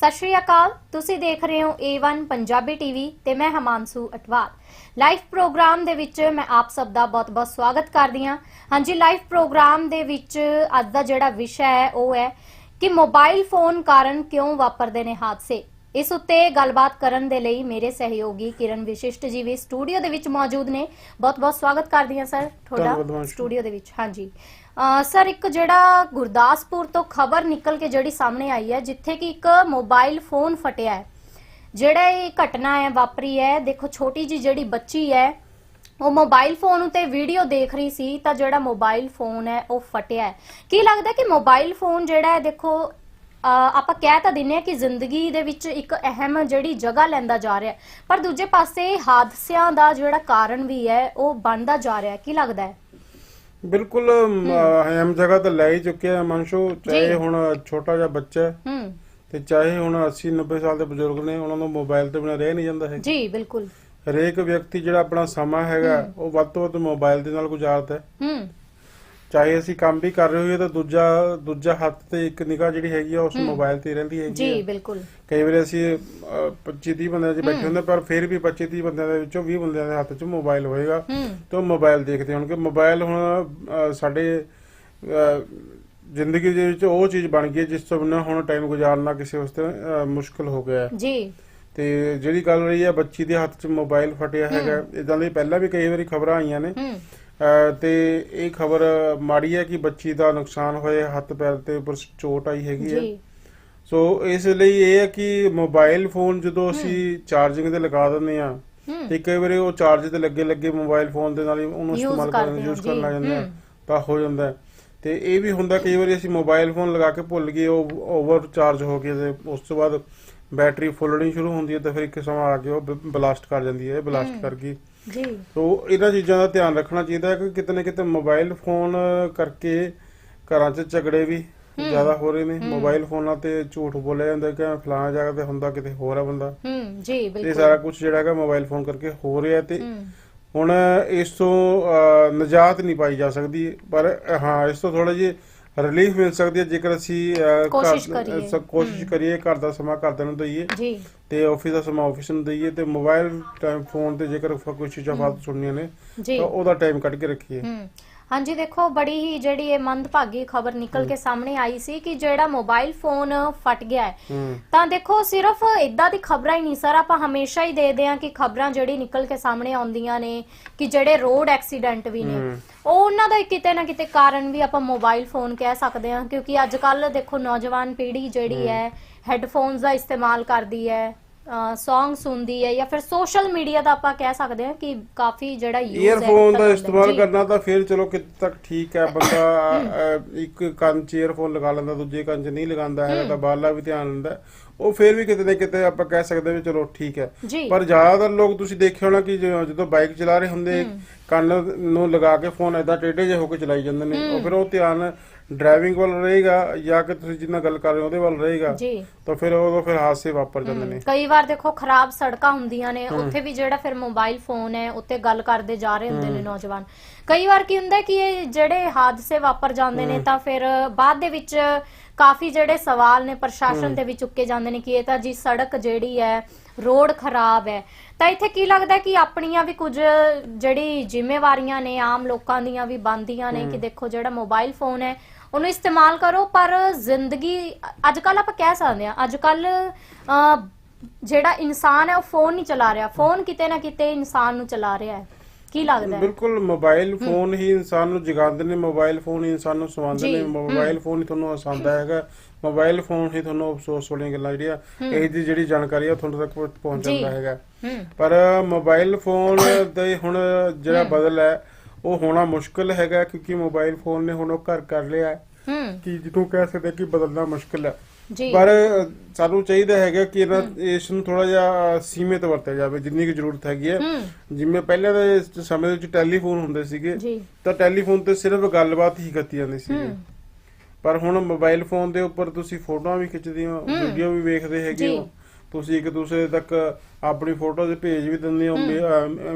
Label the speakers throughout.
Speaker 1: ਸਤਿ ਸ਼੍ਰੀ ਅਕਾਲ। ਤੁਸੀਂ ਦੇਖ ਰਹੇ ਹੋ A1 ਪੰਜਾਬੀ ਟੀਵੀ ਤੇ ਮੈਂ ਹਮਾਂਸੂ ਅਟਵਾਲ। ਲਾਈਵ ਪ੍ਰੋਗਰਾਮ ਦੇ ਵਿੱਚ ਮੈਂ ਆਪ ਸਭ ਦਾ ਬਹੁਤ-ਬਹੁਤ ਸਵਾਗਤ ਕਰਦੀ ਹਾਂ। ਹਾਂਜੀ ਲਾਈਵ ਪ੍ਰੋਗਰਾਮ ਦੇ ਵਿੱਚ ਅੱਜ ਦਾ ਜਿਹੜਾ ਵਿਸ਼ਾ ਹੈ ਉਹ ਹੈ ਕਿ ਮੋਬਾਈਲ ਫੋਨ ਕਾਰਨ ਕਿਉਂ ਵਾਪਰਦੇ ਨੇ ਹਾਦਸੇ। ਇਸ ਉੱਤੇ ਗੱਲਬਾਤ ਕਰਨ ਦੇ ਲਈ ਮੇਰੇ ਸਹਿਯੋਗੀ ਕਿਰਨ ਵਿਸ਼ਿਸ਼ਟ ਜੀ ਵੀ ਸਟੂਡੀਓ ਦੇ ਵਿੱਚ ਮੌਜੂਦ ਨੇ। ਬਹੁਤ-ਬਹੁਤ ਸਵਾਗਤ ਕਰਦੀ ਹਾਂ ਸਰ
Speaker 2: ਧੰਨਵਾਦ
Speaker 1: ਤੁਹਾਡਾ
Speaker 2: ਮਾਨਸੂ।
Speaker 1: ਸਟੂਡੀਓ ਦੇ ਵਿੱਚ ਹਾਂਜੀ। ਸਰ, ਇੱਕ ਜਿਹੜਾ ਗੁਰਦਾਸਪੁਰ ਤੋਂ ਖਬਰ ਨਿਕਲ ਕੇ ਜਿਹੜੀ ਸਾਹਮਣੇ ਆਈ ਹੈ, ਜਿੱਥੇ ਕਿ ਇੱਕ ਮੋਬਾਈਲ ਫੋਨ ਫਟਿਆ ਹੈ, ਜਿਹੜਾ ਇਹ ਘਟਨਾ ਹੈ, ਵਾਪਰੀ ਹੈ, ਦੇਖੋ ਛੋਟੀ ਜੀ ਜਿਹੜੀ ਬੱਚੀ ਹੈ, ਉਹ ਮੋਬਾਈਲ ਫੋਨ ਉਤੇ ਵੀਡੀਓ ਦੇਖ ਰਹੀ ਸੀ, ਤਾਂ ਜਿਹੜਾ ਮੋਬਾਈਲ ਫੋਨ ਹੈ, ਉਹ ਫਟਿਆ ਹੈ। ਕੀ ਲੱਗਦਾ ਕਿ ਮੋਬਾਈਲ ਫੋਨ ਜਿਹੜਾ ਹੈ, ਦੇਖੋ ਆਪਾਂ ਕਹਿ ਤਾਂ ਦਿੰਨੇ ਆ ਕਿ ਜ਼ਿੰਦਗੀ ਦੇ ਵਿੱਚ ਇੱਕ ਅਹਿਮ ਜਿਹੜੀ ਜਗ੍ਹਾ ਲੈਂਦਾ ਜਾ ਰਿਹਾ ਪਰ ਦੂਜੇ ਪਾਸੇ ਹਾਦਸਿਆਂ ਦਾ ਜਿਹੜਾ ਕਾਰਨ ਵੀ ਹੈ, ਉਹ ਬਣਦਾ ਜਾ ਰਿਹਾ ਕੀ ਲੱਗਦਾ ਹੈ?
Speaker 2: ਬਿਲਕੁਲ ਅਹਿਮ ਜਗ੍ਹਾ ਤਾਂ ਲੈ ਹੀ ਚੁੱਕਿਆ ਹੈ ਮਨਸ਼ੂ ਚਾਹੇ। ਹੁਣ ਛੋਟਾ ਜਿਹਾ ਬੱਚਾ ਹੈ
Speaker 1: ਹੂੰ।
Speaker 2: ਤੇ ਚਾਹੇ ਹੁਣ 80 90 ਸਾਲ ਦੇ ਬਜ਼ੁਰਗ ਨੇ ਉਹਨਾਂ ਨੂੰ ਮੋਬਾਈਲ ਤੋਂ ਬਿਨਾਂ ਰਹਿ ਨਹੀਂ ਜਾਂਦਾ ਹੈ
Speaker 1: ਜੀ ਬਿਲਕੁਲ।
Speaker 2: ਹਰੇਕ ਵਿਅਕਤੀ ਜਿਹੜਾ ਆਪਣਾ ਸਮਾਂ ਹੈਗਾ ਉਹ ਵੱਧ ਤੋਂ ਵੱਧ ਮੋਬਾਈਲ ਦੇ ਨਾਲ ਗੁਜ਼ਾਰਦਾ ਹੈ।
Speaker 1: ਹੂੰ।
Speaker 2: ਚਾਹੇ ਅਸੀਂ ਕੰਮ ਵੀ ਕਰ ਰਹੇ ਹੋਈਏ ਤਾਂ ਦੂਜਾ ਦੂਜਾ ਹੱਥ ਤੇ ਇੱਕ ਨਿਗਾਹ ਜਿਹੜੀ ਹੈਗੀ ਆ ਉਸ ਮੋਬਾਈਲ ਤੇ ਰਹਿੰਦੀ ਹੈਗੀ
Speaker 1: ਜੀ ਬਿਲਕੁਲ।
Speaker 2: ਕਈ ਵਾਰੀ ਅਸੀਂ 25 30 ਬੰਦਿਆਂ 'ਚ ਬੈਠੇ ਹੁੰਦੇ ਪਰ ਫਿਰ ਵੀ 25 30 ਬੰਦਿਆਂ ਦੇ ਵਿੱਚੋਂ 20 ਬੰਦਿਆਂ ਦੇ ਹੱਥ 'ਚ ਮੋਬਾਈਲ ਹੋਏਗਾ ਤੇ ਮੋਬਾਈਲ ਦੇਖਦੇ ਹੋਣਗੇ। ਮੋਬਾਈਲ ਹੁਣ ਸਾਡੇ ਜ਼ਿੰਦਗੀ ਦੇ ਵਿੱਚ ਉਹ ਚੀਜ਼ ਬਣ ਗਈ ਜਿਸ ਤੋਂ ਬਿਨਾਂ ਹੁਣ ਟਾਈਮ ਗੁਜ਼ਾਰਨਾ ਕਿਸੇ ਵਾਸਤੇ ਮੁਸ਼ਕਲ ਹੋ ਗਿਆ ਹੈ।
Speaker 1: ਜੀ।
Speaker 2: ਤੇ ਜਿਹੜੀ ਗੱਲ ਰਹੀ ਹੈ ਬੱਚੀ ਦੇ ਹੱਥ 'ਚ ਮੋਬਾਈਲ ਫਟਿਆ ਹੈਗਾ। ਇਦਾਂ ਦੀ ਪਹਿਲਾਂ ਵੀ ਕਈ ਵਾਰੀ ਖਬਰਾਂ ਆਈਆਂ ਨੇ। ਤੇ ਇਹ ਖਬਰ ਮਾੜੀ ਹੈ ਕਿ ਬੱਚੀ ਦਾ ਨੁਕਸਾਨ ਹੋਇਆ ਹੱਥ ਪੈਰ ਤੇ ਉੱਪਰ ਚੋਟ ਆਈ ਹੈਗੀ ਹੈ। ਸੋ ਇਸ ਲਈ ਇਹ ਹੈ ਕਿ ਮੋਬਾਈਲ ਫੋਨ ਜਦੋਂ ਅਸੀਂ ਚਾਰਜਿੰਗ ਤੇ ਲਗਾ ਦਿੰਦੇ ਆ ਤੇ ਕਈ ਵਾਰੀ ਉਹ ਚਾਰਜ ਤੇ ਲੱਗੇ ਲੱਗੇ ਮੋਬਾਈਲ ਫੋਨ ਦੇ ਨਾਲ ਹੀ ਉਹਨੂੰ ਇਸਤੇਮਾਲ ਕਰਨ ਯੂਜ਼ ਕਰਨ ਲੱਗ ਜਾਂਦੇ ਆ। ਤਾਂ ਹੋ ਜਾਂਦਾ। ਤੇ ਇਹ ਵੀ ਹੁੰਦਾ ਕਈ ਵਾਰੀ ਅਸੀਂ ਮੋਬਾਈਲ ਫੋਨ ਲਗਾ ਕੇ ਭੁੱਲ ਗਏ ਉਹ ਓਵਰ ਚਾਰਜ ਹੋ ਗਿਆ ਤੇ ਉਸ ਤੋਂ ਬਾਅਦ ਬੈਟਰੀ ਫੁੱਲਣੀ ਸ਼ੁਰੂ ਹੁੰਦੀ ਹੈ ਤਾਂ ਫਿਰ ਇੱਕ ਸਮਾਂ ਆ ਕੇ ਉਹ ਬਲਾਸਟ ਕਰ ਜਾਂਦੀ ਹੈ ਬਲਾਸਟ ਕਰ ਗਈ।
Speaker 1: ਜੀ।
Speaker 2: ਸੋ ਇਹਨਾਂ ਚੀਜ਼ਾਂ ਦਾ ਧਿਆਨ ਰੱਖਣਾ ਚਾਹੀਦਾ ਹੈ ਕਿ ਕਿਤੇ ਨਾ ਕਿਤੇ ਮੋਬਾਈਲ ਫੋਨ ਕਰਕੇ ਘਰਾਂ 'ਚ ਝਗੜੇ ਵੀ ਜ਼ਿਆਦਾ ਹੋ ਰਹੇ ਨੇ। ਮੋਬਾਈਲ ਫੋਨਾਂ ਤੇ ਝੂਠ ਬੋਲਿਆ ਜਾਂਦਾ ਕਿ ਫਲਾਣਾ ਜਗ੍ਹਾ ਤੇ ਹੁੰਦਾ ਕਿਤੇ ਹੋਰ ਹੈ ਬੰਦਾ।
Speaker 1: ਹੂੰ ਜੀ
Speaker 2: ਇਹ
Speaker 1: ਬਿਲਕੁਲ।
Speaker 2: ਸਾਰਾ ਕੁਝ ਜਿਹੜਾ ਹੈਗਾ ਮੋਬਾਈਲ ਫੋਨ ਕਰਕੇ ਹੋ ਰਿਹਾ ਤੇ ਹੁਣ ਇਸ ਤੋਂ ਨਿਜਾਤ ਨਹੀਂ ਪਾਈ ਜਾ ਸਕਦੀ। ਪਰ ਹਾਂ ਇਸ ਤੋਂ ਥੋੜਾ ਜਿਹਾ ਰਿਲੀਫ ਮਿਲ ਸਕਦੀ ਹੈ ਜੇਕਰ ਅਸੀਂ ਅਹ, ਘਰ-
Speaker 1: ਕੋਸ਼ਿਸ਼ ਕਰੀਏ।
Speaker 2: ਸ- ਕੋਸ਼ਿਸ਼ ਕਰੀਏ ਘਰ ਦਾ ਸਮਾਂ ਘਰਦਿਆਂ ਨੂੰ ਦਈਏ
Speaker 1: ਜੀ।
Speaker 2: ਤੇ ਆਫਿਸ ਦਾ ਸਮਾਂ ਆਫਿਸ ਨੂੰ ਦਈਏ ਤੇ ਮੋਬਾਈਲ ਟਾਈਮ ਫੋਨ ਤੇ ਜੇਕਰ ਕੋਈ ਚੀਜ਼ਾਂ ਫਾਲਤੂ ਸੁਣਨੀਆਂ ਨੇ
Speaker 1: ਜੀ।
Speaker 2: ਤਾਂ ਉਹਦਾ ਟਾਈਮ ਕੱਢ ਕੇ ਰੱਖੀਏ।
Speaker 1: ਹੂੰ ਹਾਂਜੀ ਦੇਖੋ ਬੜੀ ਹੀ ਜਿਹੜੀ ਇਹ ਮੰਦਭਾਗੀ ਖਬਰ ਨਿਕਲ ਕੇ ਸਾਹਮਣੇ ਆਈ ਸੀ ਕਿ ਜਿਹੜਾ ਮੋਬਾਈਲ ਫੋਨ ਫਟ ਗਿਆ ਹੈ। ਤਾਂ ਦੇਖੋ ਸਿਰਫ ਇਦਾਂ ਦੀ ਖਬਰਾਂ ਹੀ ਨਹੀਂ ਸਰ ਆਪਾਂ ਹਮੇਸ਼ਾ ਹੀ ਦੇਖਦੇ ਹਾਂ ਕਿ ਖਬਰਾਂ ਜਿਹੜੀ ਨਿਕਲ ਕੇ ਸਾਹਮਣੇ ਆਉਂਦੀਆਂ ਨੇ ਕਿ ਜਿਹੜੇ ਰੋਡ ਐਕਸੀਡੈਂਟ ਵੀ ਨੇ। ਉਹ ਉਹਨਾਂ ਦਾ ਕਿਤੇ ਨਾ ਕਿਤੇ ਕਾਰਨ ਵੀ ਆਪਾਂ ਮੋਬਾਈਲ ਫੋਨ ਕਹਿ ਸਕਦੇ ਹਾਂ ਕਿਉਂਕਿ ਅੱਜ ਕੱਲ ਦੇਖੋ ਨੌਜਵਾਨ ਪੀੜ੍ਹੀ ਜਿਹੜੀ ਹੈ। ਹੈੱਡਫੋਨਸ ਦਾ ਇਸਤੇਮਾਲ ਕਰਦੀ ਹੈ। ਸੌਂਗ ਸੁਣਦੀ ਹੈ ਜਾਂ ਫਿਰ ਸੋਸ਼ਲ ਮੀਡੀਆ ਦਾ ਆਪਾਂ ਕਹਿ ਸਕਦੇ ਹਾਂ ਕਿ ਕਾਫੀ ਜਿਹੜਾ ਯੂਜ਼
Speaker 2: ਈਅਰਫੋਨ ਦਾ ਇਸਤੇਮਾਲ ਕਰਨਾ ਤਾਂ ਫਿਰ ਚਲੋ ਕਿਤੇ ਤੱਕ ਠੀਕ ਹੈ ਬੰਦਾ ਇੱਕ ਕੰਨ 'ਚ ਈਅਰਫੋਨ ਲਗਾ ਲੈਂਦਾ ਦੂਜੇ ਕੰਨ 'ਚ ਨਹੀਂ ਲਗਾਉਂਦਾ ਹੈਗਾ ਤਾਂ ਬਾਹਰਲਾ ਵੀ ਧਿਆਨ ਲੈਂਦਾ ਉਹ ਫਿਰ ਵੀ ਕਿਤੇ ਨਾ ਕਿਤੇ ਆਪਾਂ ਕਹਿ ਸਕਦੇ ਵੀ ਚਲੋ ਠੀਕ ਹੈ। ਪਰ ਜ਼ਿਆਦਾਤਰ ਲੋਕ ਤੁਸੀਂ ਦੇਖਿਆ ਹੋਣਾ ਕਿ ਜਦੋਂ ਬਾਈਕ ਚਲਾ ਰਹੇ ਹੁੰਦੇ ਕੰਨ ਨੂੰ ਲਗਾ ਕੇ ਫੋਨ ਏਦਾਂ ਟੇਢੇ ਜਿਹੇ ਹੋ ਕੇ ਚਲਾਈ ਜਾਂਦੇ ਨੇ ਉਹ ਫਿਰ ਉਹ ਧਿਆਨ ਡਰਾਈਵਿੰਗ ਵੱਲ ਰਹੇਗਾ ਜਾਂ ਕਿ ਤੁਸੀਂ ਜਿੰਨਾ ਗੱਲ ਕਰ ਰਹੇ ਹੋ ਉਹਦੇ ਵੱਲ ਰਹੇਗਾ
Speaker 1: ਜੀ।
Speaker 2: ਤਾਂ ਫਿਰ ਉਦੋਂ ਫਿਰ ਹਾਦਸੇ ਵਾਪਰ ਜਾਂਦੇ ਨੇ।
Speaker 1: ਕਈ ਵਾਰ ਦੇਖੋ ਖਰਾਬ ਸੜਕਾਂ ਹੁੰਦੀਆਂ ਨੇ ਉੱਥੇ ਵੀ ਜਿਹੜਾ ਫਿਰ ਮੋਬਾਈਲ ਫੋਨ ਹੈ ਉੱਤੇ ਗੱਲ ਕਰਦੇ ਜਾ ਰਹੇ ਹੁੰਦੇ ਨੇ ਨੌਜਵਾਨ। ਕਈ ਵਾਰ ਕੀ ਹੁੰਦਾ ਕਿ ਇਹ ਜਿਹੜੇ ਹਾਦਸੇ ਵਾਪਰ ਜਾਂਦੇ ਨੇ ਤਾਂ ਫਿਰ ਬਾਅਦ ਦੇ ਵਿੱਚ ਕਾਫੀ ਜਿਹੜੇ ਸਵਾਲ ਨੇ ਪ੍ਰਸ਼ਾਸਨ ਦੇ ਵੀ ਚੁੱਕੇ ਜਾਂਦੇ ਨੇ ਕਿ ਇਹ ਤਾਂ ਜੀ ਸੜਕ ਜਿਹੜੀ ਹੈ ਰੋਡ ਖਰਾਬ ਹੈ। ਤਾਂ ਇੱਥੇ ਕੀ ਲੱਗਦਾ ਕਿ ਆਪਣੀਆਂ ਵੀ ਕੁਝ ਜਿਹੜੀ ਜ਼ਿੰਮੇਵਾਰੀਆਂ ਨੇ ਆਮ ਲੋਕਾਂ ਦੀਆਂ ਵੀ ਬਣਦੀਆਂ ਨੇ ਕਿ ਦੇਖੋ ਜਿਹੜਾ ਮੋਬਾਈਲ ਫੋਨ ਹੈ ਉਹਨੂੰ ਇਸਤੇਮਾਲ ਕਰੋ ਪਰ ਜ਼ਿੰਦਗੀ ਅੱਜ ਕੱਲ ਆਪਾਂ ਕਹਿ ਸਕਦੇ ਹਾਂ ਅੱਜ ਕੱਲ ਜਿਹੜਾ ਇਨਸਾਨ ਹੈ ਉਹ ਫੋਨ ਨਹੀਂ ਚਲਾ ਰਿਹਾ। ਫੋਨ ਕਿਤੇ ਨਾ ਕਿਤੇ ਇਨਸਾਨ ਨੂੰ ਚਲਾ ਰਿਹਾ ਹੈ। ਕੀ ਲੱਗਦਾ ਹੈ?
Speaker 2: ਬਿਲਕੁਲ ਮੋਬਾਈਲ ਫੋਨ ਹੀ ਇਨਸਾਨ ਨੂੰ ਜਗਾਉਂਦੇ ਨੇ ਮੋਬਾਈਲ ਫੋਨ ਹੀ ਇਨਸਾਨ ਨੂੰ ਸਵਾਉਂਦੇ ਨੇ ਮੋਬਾਈਲ ਫੋਨ ਹੀ ਤੁਹਾਨੂੰ ਹਸਾਉਂਦਾ ਹੈਗਾ। ਮੋਬਾਈਲ ਫੋਨ ਹੀ ਤੁਹਾਨੂੰ ਅਫਸੋਸ ਵਾਲੀਆਂ ਗੱਲਾਂ ਜਿਹੜੀਆਂ ਇਹ ਦੀ ਜਿਹੜੀ ਜਾਣਕਾਰੀ ਆ ਤੁਹਾਨੂੰ ਤੱਕ ਪਹੁੰ- ਪਹੁੰਚ
Speaker 1: ਜੀ।
Speaker 2: ਜਾਂਦਾ ਹੈਗਾ। ਪਰ ਮੋਬਾਈਲ ਫੋਨ ਦੇ ਹੁਣ ਜਿਹੜਾ ਬਦਲ ਹੈ ਉਹ ਹੋਣਾ ਮੁਸ਼ਕਲ ਹੈਗਾ ਕਿਉਂਕਿ ਮੋਬਾਈਲ ਫੋਨ ਨੇ ਹੁਣ ਉਹ ਘਰ ਕਰ ਲਿਆ ਕਿ ਜਿੱਦੋਂ ਕਹਿ ਸਕਦੇ ਕਿ ਬਦਲਣਾ ਮੁਸ਼ਕਲ ਹੈ। ਪਰ ਸਾਨੂੰ ਚਾਹੀਦਾ ਹੈਗਾ ਕਿ ਇਹਨਾਂ ਇਸ ਨੂੰ ਥੋੜਾ ਜਿਹਾ ਸੀਮਿਤ ਵਰਤਿਆ ਜਾਵੇ ਜਿੰਨੀ ਕੁ ਜ਼ਰੂਰਤ ਹੈਗੀ ਹੈ। ਜਿਵੇਂ ਪਹਿਲਾਂ ਦੇ ਸਮੇਂ ਵਿੱਚ ਟੈਲੀਫੋਨ ਹੁੰਦੇ ਸੀਗੇ ਤਾਂ ਟੈਲੀਫੋਨ ਤੇ ਸਿਰਫ ਗੱਲਬਾਤ ਹੀ ਕੀਤੀ ਜਾਂਦੀ ਸੀ। ਪਰ ਹੁਣ ਮੋਬਾਈਲ ਫੋਨ ਦੇ ਉੱਪਰ ਤੁਸੀਂ ਫੋਟੋਆਂ ਵੀ ਖਿੱਚਦੇ ਹੋ ਵੀਡੀਓ ਵੀ ਵੇਖਦੇ ਹੈਗੇ। ਹੋ। ਤੁਸੀਂ ਇੱਕ ਦੂਸਰੇ ਤੱਕ ਆਪਣੀ ਫੋਟੋ ਦੇ ਭੇਜ ਵੀ ਦਿੰਦੇ ਹੋ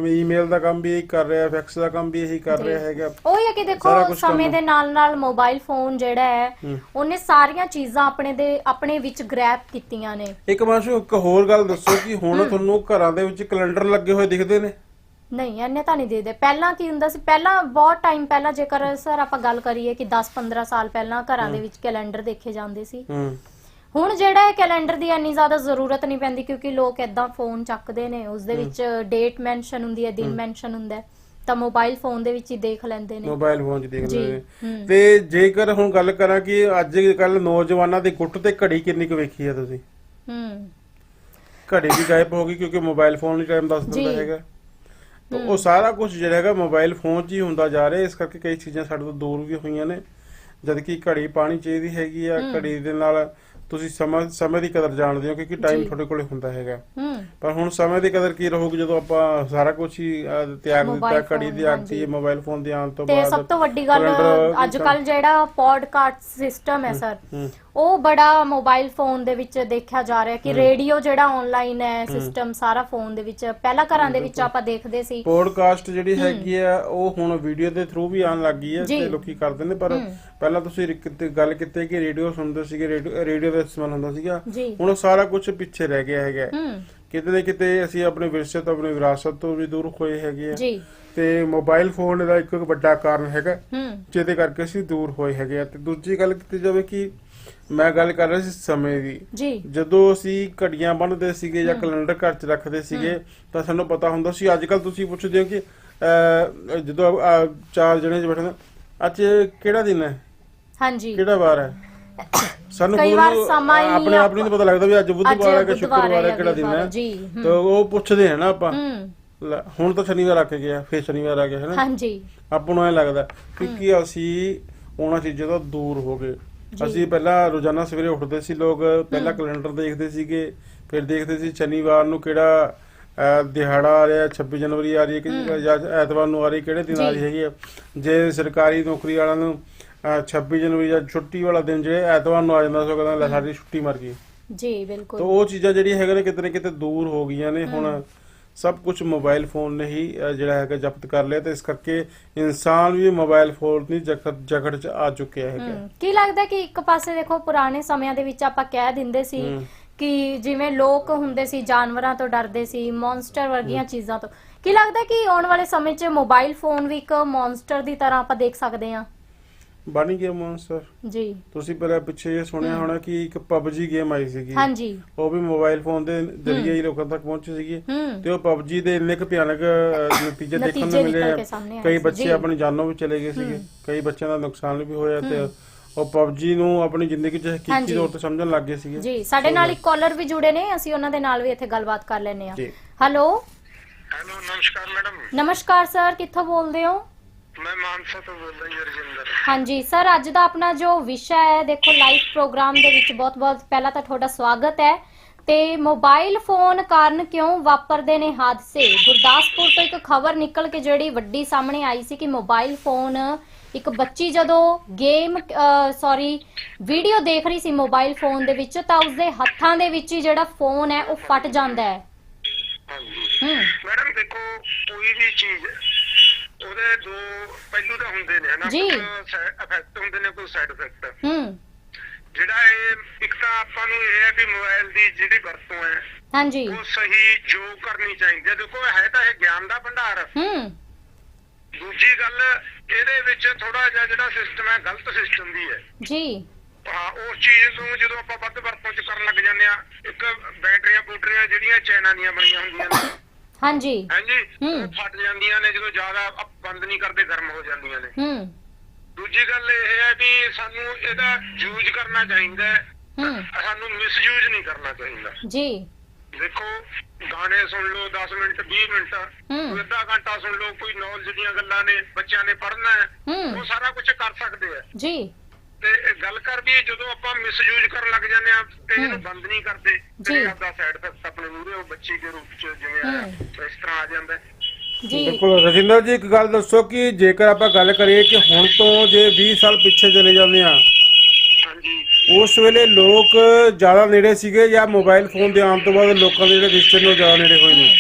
Speaker 2: ਈਮੇਲ ਦਾ ਕੰਮ ਵੀ ਇਹੀ ਕਰ ਰਿਹਾ ਫੈਕਸ ਦਾ ਕੰਮ ਵੀ ਇਹੀ ਕਰ ਰਿਹਾ ਹੈਗਾ।
Speaker 1: ਉਹ ਹੀ ਹੈ ਕਿ ਦੇਖੋ ਸਮੇਂ ਦੇ ਨਾਲ ਨਾਲ ਮੋਬਾਈਲ ਫੋਨ ਜਿਹੜਾ ਹੈ ਉਹਨੇ ਸਾਰੀਆਂ ਚੀਜ਼ਾਂ ਆਪਣੇ ਦੇ ਆਪਣੇ ਵਿੱਚ ਗ੍ਰੈਬ ਕੀਤੀਆਂ ਨੇ।
Speaker 2: ਇੱਕ ਮਾਸ਼ੂ ਇੱਕ ਹੋਰ ਗੱਲ ਦੱਸੋ ਕਿ ਹੁਣ ਤੁਹਾਨੂੰ ਘਰਾਂ ਦੇ ਵਿੱਚ ਕੈਲੰਡਰ ਲੱਗੇ ਹੋਏ ਦਿਖਦੇ ਨੇ?
Speaker 1: ਨਹੀਂ ਇਹਨੇ ਤਾਂ ਨਹੀਂ ਦੇਦੇ ਪਹਿਲਾਂ ਕੀ ਹੁੰਦਾ ਸੀ ਪਹਿਲਾਂ ਬਹੁਤ ਟਾਈਮ ਪਹਿਲਾਂ ਜੇਕਰ ਸਰ ਆਪਾਂ ਗੱਲ ਕਰੀਏ ਕਿ 10-15 ਸਾਲ ਪਹਿਲਾਂ ਘਰਾਂ ਦੇ ਵਿੱਚ ਕੈਲੰਡਰ ਦੇਖੇ ਜਾਂਦੇ ਸੀ। ਹੁਣ ਜਿਹੜਾ ਹੈ ਕੈਲੰਡਰ ਦੀ ਇੰਨੀ ਜ਼ਿਆਦਾ ਜ਼ਰੂਰਤ ਨਹੀਂ ਪੈਂਦੀ ਕਿਉਂਕਿ ਲੋਕ ਏਦਾਂ ਫੋਨ ਚੱਕਦੇ ਨੇ ਉਸ ਦੇ ਵਿੱਚ ਡੇਟ ਮੈਂਸ਼ਨ ਹੁੰਦੀ ਹੈ ਦਿਨ ਮੈਂਸ਼ਨ ਹੁੰਦਾ ਹੈ, ਤਾਂ ਮੋਬਾਈਲ ਫੋਨ ਦੇ ਵਿੱਚ ਹੀ ਦੇਖ ਲੈਂਦੇ ਨੇ।
Speaker 2: ਮੋਬਾਈਲ ਫੋਨ 'ਚ ਨੇ।
Speaker 1: ਹੂੰ।
Speaker 2: ਤੇ ਜੇਕਰ ਹੁਣ ਗੱਲ ਕਰਾਂ ਕਿ ਅੱਜ ਕੱਲ ਨੌਜਵਾਨਾਂ ਦੇ ਗੁੱਟ ਤੇ ਘੜੀ ਕਿੰਨੀ ਕੁ ਵੇਖੀ ਆ ਤੁਸੀਂ?
Speaker 1: ਹੂੰ।
Speaker 2: ਘੜੀ ਵੀ ਗਾਇਬ ਹੋ ਗਈ ਕਿਉਂਕਿ ਮੋਬਾਈਲ ਫੋਨ ਹੀ ਟਾਈਮ ਦੱਸ ਦਿੰਦਾ। ਹੈਗਾ। ਤਾਂ ਉਹ ਸਾਰਾ ਕੁਝ ਜਿਹੜਾ ਹੈਗਾ ਮੋਬਾਈਲ ਫੋਨ 'ਚ ਹੀ ਹੁੰਦਾ ਜਾ ਰਿਹਾ ਇਸ ਕਰਕੇ ਕਈ ਚੀਜ਼ਾਂ ਸਾਡੇ ਤੋਂ ਦੂਰ ਵੀ ਹੋਈਆਂ ਨੇ। ਜਦ ਕਿ ਘੜੀ ਪਾਣੀ ਚਾਹੀਦੀ ਹੈਗੀ ਆ ਘੜੀ ਦੇ ਨਾਲ ਤੁਸੀਂ ਸਮਾਂ ਸਮੇਂ ਦੀ ਕਦਰ ਜਾਣਦੇ ਹੋ ਕਿਉਂਕਿ ਟਾਈਮ। ਤੁਹਾਡੇ ਕੋਲੇ ਹੁੰਦਾ ਹੈਗਾ ਪਰ ਹੁਣ ਸਮੇਂ ਦੀ ਕਦਰ ਕੀ ਰਹੂਗੀ ਜਦੋਂ ਆਪਾਂ ਸਾਰਾ ਕੁਝ ਹੀ ਤਿਆਗ ਦਿੱਤਾ
Speaker 1: phone,
Speaker 2: ਦੀ ਆਗਤੀ। ਮੋਬਾਈਲ ਫੋਨ ਦੇ ਆਉਣ ਤੋਂ
Speaker 1: ਤੇ
Speaker 2: ਬਾਅਦ
Speaker 1: ਸਭ ਤੋਂ ਵੱਡੀ ਗੱਲ ਅੱਜ ਕੱਲ ਜਿਹੜਾ ਪੋਡਕਾਸਟ ਸਿਸਟਮ ਹੈ ਸਰ। ਉਹ ਬੜਾ ਮੋਬਾਈਲ ਫੋਨ ਦੇ ਵਿੱਚ ਦੇਖਿਆ ਜਾ ਰਿਹਾ ਕਿ ਰੇਡੀਓ ਜਿਹੜਾ ਆਨਲਾਈਨ ਹੈ ਸਿਸਟਮ ਸਾਰਾ ਫੋਨ ਦੇ ਵਿੱਚ ਪਹਿਲਾਂ ਘਰਾਂ ਦੇ ਵਿੱਚ ਆਪਾਂ ਦੇਖਦੇ ਸੀ।
Speaker 2: ਪੋਡਕਾਸਟ ਜਿਹੜੀ ਹੈਗੀ ਆ ਉਹ ਹੁਣ ਵੀਡੀਓ ਦੇ ਥਰੂ ਵੀ ਆਉਣ ਲੱਗ ਗਈ ਹੈ। ਤੇ ਲੋਕੀ ਕਰਦੇ ਨੇ ਪਰ ਪਹਿਲਾਂ ਤੁਸੀਂ ਗੱਲ ਕੀਤੀ ਕਿ ਰੇਡੀਓ ਸੁਣਦੇ ਸੀਗੇ ਰੇਡੀਓ ਦਾ ਇਸਤੇਮਾਲ ਹੁੰਦਾ ਸੀਗਾ। ਹੁਣ ਸਾਰਾ ਕੁਝ ਪਿੱਛੇ ਰਹਿ ਗਿਆ ਹੈਗਾ। ਕਿਤੇ ਨਾ ਕਿਤੇ ਅਸੀਂ ਆਪਣੇ ਵਿਰਸੇ ਤੋਂ ਆਪਣੀ ਵਿਰਾਸਤ ਤੋਂ ਵੀ ਦੂਰ ਹੋਏ ਹੈਗੇ ਆ।
Speaker 1: ਜੀ।
Speaker 2: ਤੇ ਮੋਬਾਈਲ ਫੋਨ ਦਾ ਇੱਕ ਵੱਡਾ ਕਾਰਨ ਹੈਗਾ। ਜਿਹਦੇ ਕਰਕੇ ਅਸੀਂ ਦੂਰ ਹੋਏ ਹੈਗੇ ਆ। ਤੇ ਦੂਜੀ ਗੱਲ ਕੀਤੀ ਜਾਵੇ ਕਿ ਮੈਂ ਗੱਲ ਕਰ ਰਿਹਾ ਸੀ ਸਮੇਂ ਦੀ।
Speaker 1: ਜੀ।
Speaker 2: ਜਦੋਂ ਅਸੀਂ ਘੜੀਆਂ ਬੰਨਦੇ ਸੀਗੇ ਜਾਂ ਕੈਲੰਡਰ ਘਰ 'ਚ ਰੱਖਦੇ ਸੀਗੇ ਤਾਂ ਸਾਨੂੰ ਪਤਾ ਹੁੰਦਾ ਸੀ ਅੱਜ ਕੱਲ ਤੁਸੀਂ ਪੁੱਛਦੇ ਹੋ ਕਿ ਅਹ, ਜਦੋਂ ਅਹ, ਚਾਰ ਜਣੇ ਚ ਬੈਠੇ ਨੇ ਅੱਜ ਕਿਹੜਾ ਦਿਨ ਹੈ?
Speaker 1: ਹਾਂਜੀ।
Speaker 2: ਕਿਹੜਾ ਵਾਰ ਹੈ? ਸਾਨੂੰ
Speaker 1: ਕਈ ਵਾਰ ਸਮਾਂ ਹੀ ਨਹੀਂ
Speaker 2: ਆਪਣੇ ਆਪ ਨੂੰ ਨਹੀਂ ਪਤਾ ਲੱਗਦਾ ਵੀ ਅੱਜ ਬੁੱਧਵਾਰ ਹੈ ਕਿ
Speaker 1: ਬੁੱਧਵਾਰ
Speaker 2: ਸ਼ੁੱਕਰਵਾਰ ਹੈ ਕਿਹੜਾ ਦਿਨ ਹੈ।
Speaker 1: ਜੀ
Speaker 2: ਤਾਂ ਉਹ ਪੁੱਛਦੇ ਹਨ ਨਾ ਆਪਾਂ।
Speaker 1: ਹੂੰ।
Speaker 2: ਲੈ, ਹੁਣ ਤਾਂ ਸ਼ਨੀਵਾਰ ਆ ਕੇ ਗਿਆ ਫਿਰ ਸ਼ਨੀਵਾਰ ਆ ਗਿਆ ਹੈ ਨਾ?
Speaker 1: ਹਾਂਜੀ।
Speaker 2: ਆਪਾਂ ਨੂੰ ਐ ਲੱਗਦਾ ਕਿਉਂਕਿ ਅਸੀਂ ਉਹਨਾਂ ਚੀਜ਼ਾਂ ਤੋਂ ਦੂਰ ਹੋ ਗਏ। ਅਸੀਂ ਪਹਿਲਾਂ ਰੋਜ਼ਾਨਾ ਸਵੇਰੇ ਉੱਠਦੇ ਸੀ ਲੋਕ ਪਹਿਲਾਂ ਕੈਲੰਡਰ ਦੇਖਦੇ ਸੀਗੇ ਫਿਰ ਦੇਖਦੇ ਸੀ ਸ਼ਨੀਵਾਰ ਨੂੰ ਕਿਹੜਾ ਦਿਹਾੜਾ ਆ ਰਿਹਾ 26 ਜਨਵਰੀ ਆ ਰਹੀ ਹੈ ਕਿ ਜਾਂ ਐਤਵਾਰ ਨੂੰ ਆ ਰਹੀ ਕਿਹੜੇ ਦਿਨ ਆ। ਰਹੀ ਹੈਗੀ ਹੈ। ਜੇ ਸਰਕਾਰੀ ਨੌਕਰੀ ਵਾਲਿਆਂ ਨੂੰ ਅਹ, 26 ਜਨਵਰੀ ਜਾਂ ਛੁੱਟੀ ਵਾਲਾ ਦਿਨ ਜੇ ਐਤਵਾਰ ਨੂੰ ਆ ਜਾਂਦਾ ਸੋ ਕਹਿੰਦਾ ਲੈ ਸਾਡੀ ਛੁੱਟੀ ਮਰ ਗਈ।
Speaker 1: ਜੀ
Speaker 2: ਤਾਂ
Speaker 1: ਬਿਲਕੁਲ
Speaker 2: ਉਹ ਚੀਜ਼ਾਂ ਜਿਹੜੀਆਂ ਹੈਗੀਆਂ ਨੇ ਕਿਤੇ ਨਾ ਕਿਤੇ ਦੂਰ ਹੋ ਗਈਆਂ ਨੇ ਹੁਣ। ਸਭ ਕੁਝ ਮੋਬਾਈਲ ਫੋਨ ਨੇ ਹੀ ਜਿਹੜਾ ਹੈਗਾ ਜ਼ਬਤ ਕਰ ਲਿਆ ਤੇ ਇਸ ਕਰਕੇ ਇਨਸਾਨ ਵੀ ਮੋਬਾਈਲ ਫੋਨ ਦੀ ਜਕੜ ਚ ਆ ਚੁੱਕਿਆ ਹੈਗਾ।
Speaker 1: ਕੀ ਲੱਗਦਾ ਕਿ ਇੱਕ ਪਾਸੇ ਦੇਖੋ ਪੁਰਾਣੇ ਸਮਿਆਂ ਦੇ ਵਿੱਚ ਆਪਾਂ ਕਹਿ ਦਿੰਦੇ ਸੀ। ਕਿ ਜਿਵੇਂ ਲੋਕ ਹੁੰਦੇ ਸੀ ਜਾਨਵਰਾਂ ਤੋਂ ਡਰਦੇ ਸੀ ਮੌਨਸਟਰ ਵਰਗੀਆਂ ਚੀਜ਼ਾਂ ਤੋਂ। ਕੀ ਲੱਗਦਾ ਕਿ ਆਉਣ ਵਾਲੇ ਸਮੇਂ 'ਚ ਮੋਬਾਈਲ ਫੋਨ ਵੀ ਇੱਕ ਮੌਨਸਟਰ ਦੀ ਤਰ੍ਹਾਂ ਆਪਾਂ ਦੇਖ ਸਕਦੇ ਹਾਂ?
Speaker 2: ਬਣ ਗਿਆ ਮੌਨਸਟਰ
Speaker 1: ਜੀ।
Speaker 2: ਤੁਸੀਂ ਪਹਿਲਾਂ ਪਿੱਛੇ ਇਹ ਸੁਣਿਆ ਹੋਣਾ ਕਿ ਇੱਕ PUBG ਗੇਮ ਆਈ ਸੀਗੀ।
Speaker 1: ਹਾਂਜੀ।
Speaker 2: ਉਹ ਵੀ ਮੋਬਾਈਲ ਫੋਨ ਦੇ ਜ਼ਰੀਏ ਹੀ। ਲੋਕਾਂ ਤੱਕ ਪਹੁੰਚੀ ਸੀਗੀ। ਤੇ ਉਹ PUBG ਦੇ ਇੰਨੇ ਕੁ ਭਿਆਨਕ ਨਤੀਜੇ ਦੇਖਣ ਨੂੰ ਮਿਲੇ ਕਈ ਬੱਚੇ। ਆਪਣੀ ਜਾਨੋਂ ਵੀ ਚਲੇ ਗਏ ਸੀਗੇ। ਕਈ ਬੱਚਿਆਂ ਦਾ ਨੁਕਸਾਨ ਵੀ ਹੋਇਆ ਤੇ ਉਹ PUBG ਨੂੰ ਆਪਣੀ ਜ਼ਿੰਦਗੀ 'ਚ ਹਕੀਕੀ। ਤੌਰ ਤੇ ਸਮਝਣ ਲੱਗ ਗਏ ਸੀਗੇ।
Speaker 1: ਜੀ। ਸਾਡੇ ਨਾਲ ਇੱਕ ਕਾਲਰ ਵੀ ਜੁੜੇ ਨੇ। ਅਸੀਂ ਉਹਨਾਂ ਦੇ ਨਾਲ ਵੀ ਇੱਥੇ ਗੱਲਬਾਤ ਕਰ ਲੈਨੇ ਆ। ਹੈਲੋ
Speaker 3: ਹੈਲੋ ਨਮਸਕਾਰ ਮੈਡਮ।
Speaker 1: ਨਮਸਕਾਰ ਸਰ ਕਿੱਥੋਂ ਬੋਲਦੇ ਹੋ?
Speaker 3: ਮੈਂ ਮਾਨਸਾ ਤੋਂ ਬੋਲ ਰਹੀ ਹਾਂ ਰਜਿੰਦਰ।
Speaker 1: ਹਾਂਜੀ ਸਰ ਅੱਜ ਦਾ ਆਪਣਾ ਜੋ ਵਿਸ਼ਾ ਹੈ ਦੇਖੋ ਲਾਈਵ ਪ੍ਰੋਗਰਾਮ ਦੇ ਵਿੱਚ ਬਹੁਤ-ਬਹੁਤ ਪਹਿਲਾਂ ਤਾਂ ਤੁਹਾਡਾ ਸਵਾਗਤ ਹੈ। ਤੇ ਮੋਬਾਈਲ ਫੋਨ ਕਾਰਨ ਕਿਉਂ ਵਾਪਰਦੇ ਨੇ ਹਾਦਸੇ? ਗੁਰਦਾਸਪੁਰ ਤੋਂ ਇੱਕ ਖਬਰ ਨਿਕਲ ਕੇ ਜਿਹੜੀ ਵੱਡੀ ਸਾਹਮਣੇ ਆਈ ਸੀ ਕਿ ਮੋਬਾਈਲ ਫੋਨ ਇੱਕ ਬੱਚੀ ਜਦੋਂ ਗੇਮ ਸੌਰੀ ਵੀਡੀਓ ਦੇਖ ਰਹੀ ਸੀ ਮੋਬਾਈਲ ਫੋਨ ਦੇ ਵਿੱਚ ਤਾਂ ਉਸਦੇ ਹੱਥਾਂ ਦੇ ਵਿੱਚ ਹੀ ਜਿਹੜਾ ਫੋਨ ਹੈ ਉਹ ਫਟ ਜਾਂਦਾ ਹੈ।
Speaker 3: ਹਾਂਜੀ। ਮੈਡਮ ਦੇਖੋ ਕੋਈ ਵੀ ਚੀਜ਼ ਉਹਦੇ ਦੋ ਪਹਿਲੂ ਤਾਂ ਹੁੰਦੇ ਨੇ ਹਨਾ?
Speaker 1: ਜੀ।
Speaker 3: ਇਫੈਕਟ ਹੁੰਦੇ ਨੇ ਕੋਈ ਸਾਈਡ ਇਫੈਕਟ
Speaker 1: ਹੂੰ।
Speaker 3: ਜਿਹੜਾ ਇਹ ਇੱਕ ਤਾਂ ਆਪਾਂ ਨੂੰ ਇਹ ਹੈ ਵੀ ਮੋਬਾਈਲ ਦੀ ਜਿਹੜੀ ਵਰਤੋਂ ਹੈ
Speaker 1: ਹਾਂਜੀ।
Speaker 3: ਉਹ ਸਹੀ ਜੋ ਕਰਨੀ ਚਾਹੀਦੀ ਹੈ। ਦੇਖੋ ਹੈ ਤਾਂ ਇਹ ਗਿਆਨ ਦਾ ਭੰਡਾਰ
Speaker 1: ਹੂੰ।
Speaker 3: ਦੂਜੀ ਗੱਲ ਇਹਦੇ ਵਿੱਚ ਥੋੜਾ ਜਿਹਾ ਜਿਹੜਾ ਸਿਸਟਮ ਹੈ ਗਲਤ ਸਿਸਟਮ ਵੀ ਹੈ।
Speaker 1: ਜੀ।
Speaker 3: ਹਾਂ ਉਸ ਚੀਜ਼ ਨੂੰ ਜਦੋਂ ਆਪਾਂ ਵੱਧ ਵਰਤੋਂ ਚ ਕਰਨ ਲੱਗ ਜਾਂਦੇ ਆ ਇੱਕ ਬੈਟਰੀਆਂ ਬੂਟਰੀਆਂ ਜਿਹੜੀਆਂ ਚਾਈਨਾ ਦੀਆਂ ਬਣੀਆਂ ਹੁੰਦੀਆਂ ਨੇ
Speaker 1: ਹਾਂਜੀ।
Speaker 3: ਹਾਂਜੀ
Speaker 1: ਹੂੰ।
Speaker 3: ਉਹ ਫਟ ਜਾਂਦੀਆਂ ਨੇ ਜਦੋਂ ਜ਼ਿਆਦਾ ਬੰਦ ਨਹੀਂ ਕਰਦੇ ਗਰਮ ਹੋ ਜਾਂਦੀਆਂ ਨੇ
Speaker 1: ਹੂੰ
Speaker 3: ਦੂਜੀ ਗੱਲ ਇਹ ਹੈ ਵੀ ਸਾਨੂੰ ਇਹਦਾ ਯੂਜ਼ ਕਰਨਾ ਚਾਹੀਦਾ ਹੈ
Speaker 1: ਹੂੰ
Speaker 3: ਸਾਨੂੰ ਮਿਸਯੂਜ਼ ਨਹੀਂ ਕਰਨਾ ਚਾਹੀਦਾ
Speaker 1: ਜੀ
Speaker 3: ਦੇਖੋ ਗਾਣੇ ਸੁਣ ਲਓ 10 ਮਿੰਟ 20 ਮਿੰਟ
Speaker 1: ਹੂੰ।
Speaker 3: ਕੋਈ ਅੱਧਾ ਘੰਟਾ ਸੁਣ ਲਓ ਕੋਈ ਨੌਲੇਜ ਦੀਆਂ ਗੱਲਾਂ ਨੇ ਬੱਚਿਆਂ ਨੇ ਪੜ੍ਹਨਾ ਹੈ ਉਹ ਸਾਰਾ ਕੁਝ ਕਰ ਸਕਦੇ ਆ
Speaker 1: ਜੀ
Speaker 3: ਤੇ ਗੱਲ ਕਰ ਵੀ ਜਦੋਂ ਆਪਾਂ ਮਿਸਯੂਜ਼ ਕਰਨ ਲੱਗ ਜਾਂਦੇ ਆ ਤੇ ਇਹਨੂੰ। ਬੰਦ ਨਹੀਂ ਕਰਦੇ। ਤੇ ਆਪਦਾ ਸਾਈਡ ਇਫੈਕਟ ਆਪਣੇ ਮੂਹਰੇ ਉਹ ਬੱਚੀ ਦੇ ਰੂਪ ਚ ਜਿਵੇਂ। ਇਸ ਤਰ੍ਹਾਂ ਆ ਜਾਂਦਾ।
Speaker 1: ਜੀ।
Speaker 2: ਬਿਲਕੁਲ ਰਜਿੰਦਰ ਜੀ ਇੱਕ ਗੱਲ ਦੱਸੋ ਕਿ ਜੇਕਰ ਆਪਾਂ ਗੱਲ ਕਰੀਏ ਕਿ ਹੁਣ ਤੋਂ ਜੇ 20 ਸਾਲ ਪਿੱਛੇ ਚਲੇ ਜਾਂਦੇ ਆ
Speaker 3: ਹਾਂਜੀ।
Speaker 2: ਉਸ ਵੇਲੇ ਲੋਕ ਜ਼ਿਆਦਾ ਨੇੜੇ ਸੀਗੇ ਜਾਂ ਮੋਬਾਈਲ ਫੋਨ ਦੇ ਆਉਣ ਤੋਂ ਬਾਅਦ ਲੋਕਾਂ ਦੇ ਜਿਹੜੇ ਰਿਸ਼ਤੇ ਨੇ ਉਹ ਜ਼ਿਆਦਾ ਨੇੜੇ ਹੋਏ ਨੇ?